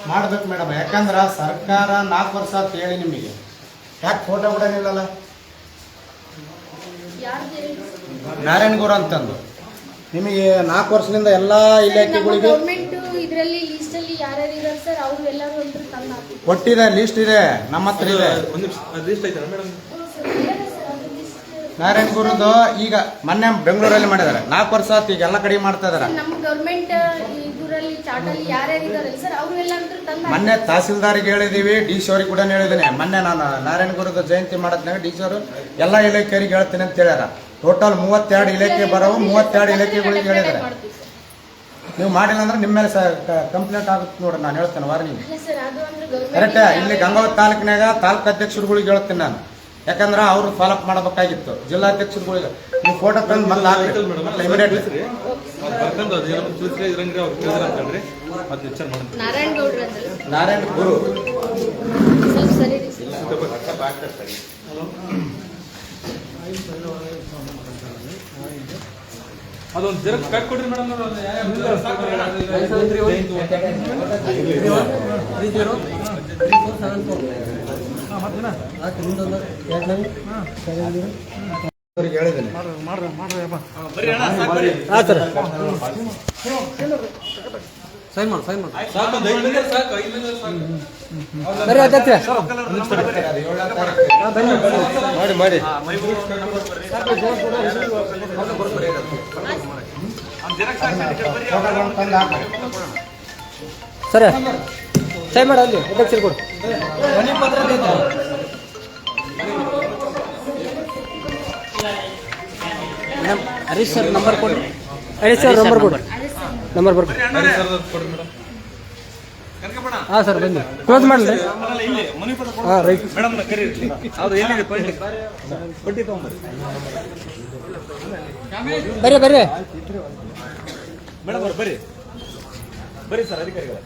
ಮಾಡ್ಬೇಕು ಮೇಡಮ್ ಯಾಕಂದ್ರ ಸರ್ಕಾರ ನಾಲ್ಕು ವರ್ಷ ಅಂತ ಹೇಳಿ ನಿಮಗೆ. ಯಾಕೆ ಫೋಟೋ ಕೂಡ ನಿಲ್ಲಲ್ಲ ನಾರಾಯಣ ಗುರು ಅಂತಂದು. ನಿಮಗೆ ನಾಲ್ಕು ವರ್ಷದಿಂದ ಎಲ್ಲಾ ಇಲಾಖೆಗಳಿಗೆ ಇದರಲ್ಲಿ ಲಿಸ್ಟ್ ಅಲ್ಲಿ ಯಾರ್ಯಾರು ಇದಾರೆ ಸರ್ ಅವರು ಎಲ್ಲರೂ ಒಂದು ತಂದು ಹಾಕಿ ಕೊಟ್ಟಿದೆ ಲಿಸ್ಟ್ ಇದೆ ನಮ್ಮ ಹತ್ರ ಇದೆ. ಒಂದು ನಿಮಿಷ ಲಿಸ್ಟ್ ಐತಲ್ಲ ಮೇಡಮ್ ನಾರಾಯಣ ಗುರುದು ಈಗ ಮೊನ್ನೆ ಬೆಂಗಳೂರಲ್ಲಿ ಮಾಡಿದ್ದಾರೆ. ನಾಲ್ಕು ವರ್ಷ ಆತು ಈಗ ಎಲ್ಲ ಕಡೆ ಮಾಡ್ತಾ ಇದಾರೆ ನಮ್ಮ ಗೌರ್ಮೆಂಟ್ ಇದರಲ್ಲಿ ಚಾರ್ಟಲ್ಲಿ ಯಾರ್ಯಾರು ಇದಾರೆ ಸರ್ ಅವ್ರು ಎಲ್ಲ ಅಂದ್ರೆ ತಂದು ಮೊನ್ನೆ ತಹಸೀಲ್ದಾರ್ಗೆ ಹೇಳಿದೀವಿ ಡಿ ಸಿ ಅವ್ರಿಗೆ ಕೂಡ ಹೇಳಿದ್ದೀನಿ ಮೊನ್ನೆ ನಾನು ನಾರಾಯಣ ಗುರುದ ಜಯಂತಿ ಮಾಡೋದ್ನಾಗ ಡಿ ಸಿ ಅವರು ಎಲ್ಲ ಇಲಾಖೆಯರಿಗೆ ಹೇಳ್ತೀನಿ ಅಂತ ಹೇಳ್ಯಾರ. ಟೋಟಲ್ ಮೂವತ್ತೆರಡು ಇಲಾಖೆ ಬರೋ ಮೂವತ್ತೆರಡು ಇಲಾಖೆಗಳಿಗೆ ಹೇಳಿದ್ದಾರೆ. ನೀವು ಮಾಡಿಲ್ಲ ಅಂದ್ರೆ ನಿಮ್ಮ ಮೇಲೆ ಕಂಪ್ಲೇಂಟ್ ಆಗುತ್ತೆ ನೋಡ್ರಿ ನಾನು ಹೇಳ್ತೇನೆ ವಾರ್ನಿಂಗ್. ನೀವು ಸರ್ ಅದು ಅಂದ್ರೆ ಕರೆಕ್ಟ್ ಇಲ್ಲಿ ಗಂಗಾವತಿ ತಾಲೂಕಿನಾಗ ತಾಲೂಕು ಅಧ್ಯಕ್ಷರುಗಳಿಗೆ ಹೇಳ್ತೀನಿ ನಾನು. ಯಾಕಂದ್ರೆ ಅವ್ರು ಫಾಲೋಅಪ್ ಮಾಡಬೇಕಾಗಿತ್ತು. ಜಿಲ್ಲಾಧ್ಯಕ್ಷರುಗಳಿಗೆ ನೀವು ಫೋಟೋ ತಂದು ಮಲ್ಲ ಇಮಿಡಿಯೇಟ್ ಗುರು. ಅದು ಏನೋ ತಿಳಿಸ್ರಿ ಇರಂಗ್ರಿ ಅವ್ರು ಕೇಳಿದ್ರ ಅಂತ ಹೇಳ್ರಿ ಮತ್ತೆ ವಿಚಾರ ಮಾಡೋಣ ನಾರಾಯಣ ಗೌಡ್ರು ಅಂತಲ್ಲ ನಾರಾಯಣ ಗುರು ಸ್ವಲ್ಪ ಸರಿ ರೀ ಸರ್. ಅದೊಂದು ಜರ ಕಟ್ ಕೊಡ್ರಿ ಮೇಡಮ್ ಸರ್. ಸೈನ್ ಮಾಡು ಸೈನ್ ಮಾಡಿ ಸಾಕು ಒಂದು ಐದು ಮಂದಿ ಸಾಕು ಐದು ಮಂದಿ ಸಾಕು ಬರ್ರಿ ಅಧ್ಯಕ್ಷ ಮಾಡಿ ಮಾಡಿ ಸರಿ ಸೈನ್ ಮಾಡಿ ಅಲ್ಲಿ ಅಧ್ಯಕ್ಷರು ಕೊಡು ಮೇಡಮ್ ಹರೀಶ್ ಸರ್ ನಂಬರ್ ಕೊಡಿ ಹರೀಶ್ ಸರ್ ನಂಬರ್ ಕೊಡಿ ನಂಬರ್ ಮೇಡಮ್ ಹಾಂ ಸರ್ ಬನ್ನಿ. ಕ್ಲೋಸ್ ಮಾಡಲಿ? ಇಲ್ಲಿ ಹಾಂ ರೈಟ್. ಬರ್ರಿ ಬರ್ರಿ. ಮೇಡಮ್ ಅವ್ರು ಬರ್ರಿ. ಬರ್ರಿ ಸರ್ ಅಧಿಕಾರಿಗಳ.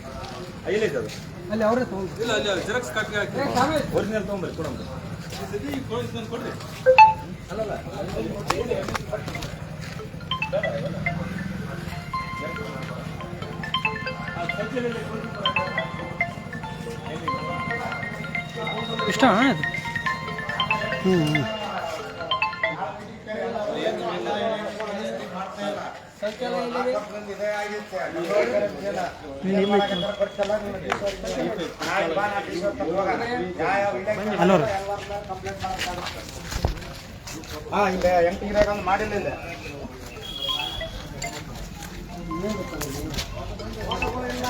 ಎಲ್ಲಿದೆ ಅದು ಅಲ್ಲಿ ಅವರೇ ತಗೊಂಡು ಇಲ್ಲ ಅಲ್ಲಿ ಜೆರಾಕ್ಸ್ ಕಾಪಿ ಹಾಕಿ. ಒರಿಜಿನಲ್ ತಗೊಂಬರ್ರಿ ಕೊಡಮ್ಮ ಕೊಡ್ರಿ. ಇಷ್ಟ ಅದು? ಹ್ಞೂ ಹ್ಞೂ ಹಲೋ ರೀ ಹಾ ಇಲ್ಲ ಎಂಟು ಒಂದು ಮಾಡಿಲ್ಲ ಇಲ್ಲ. 你那个抖音我是抖音的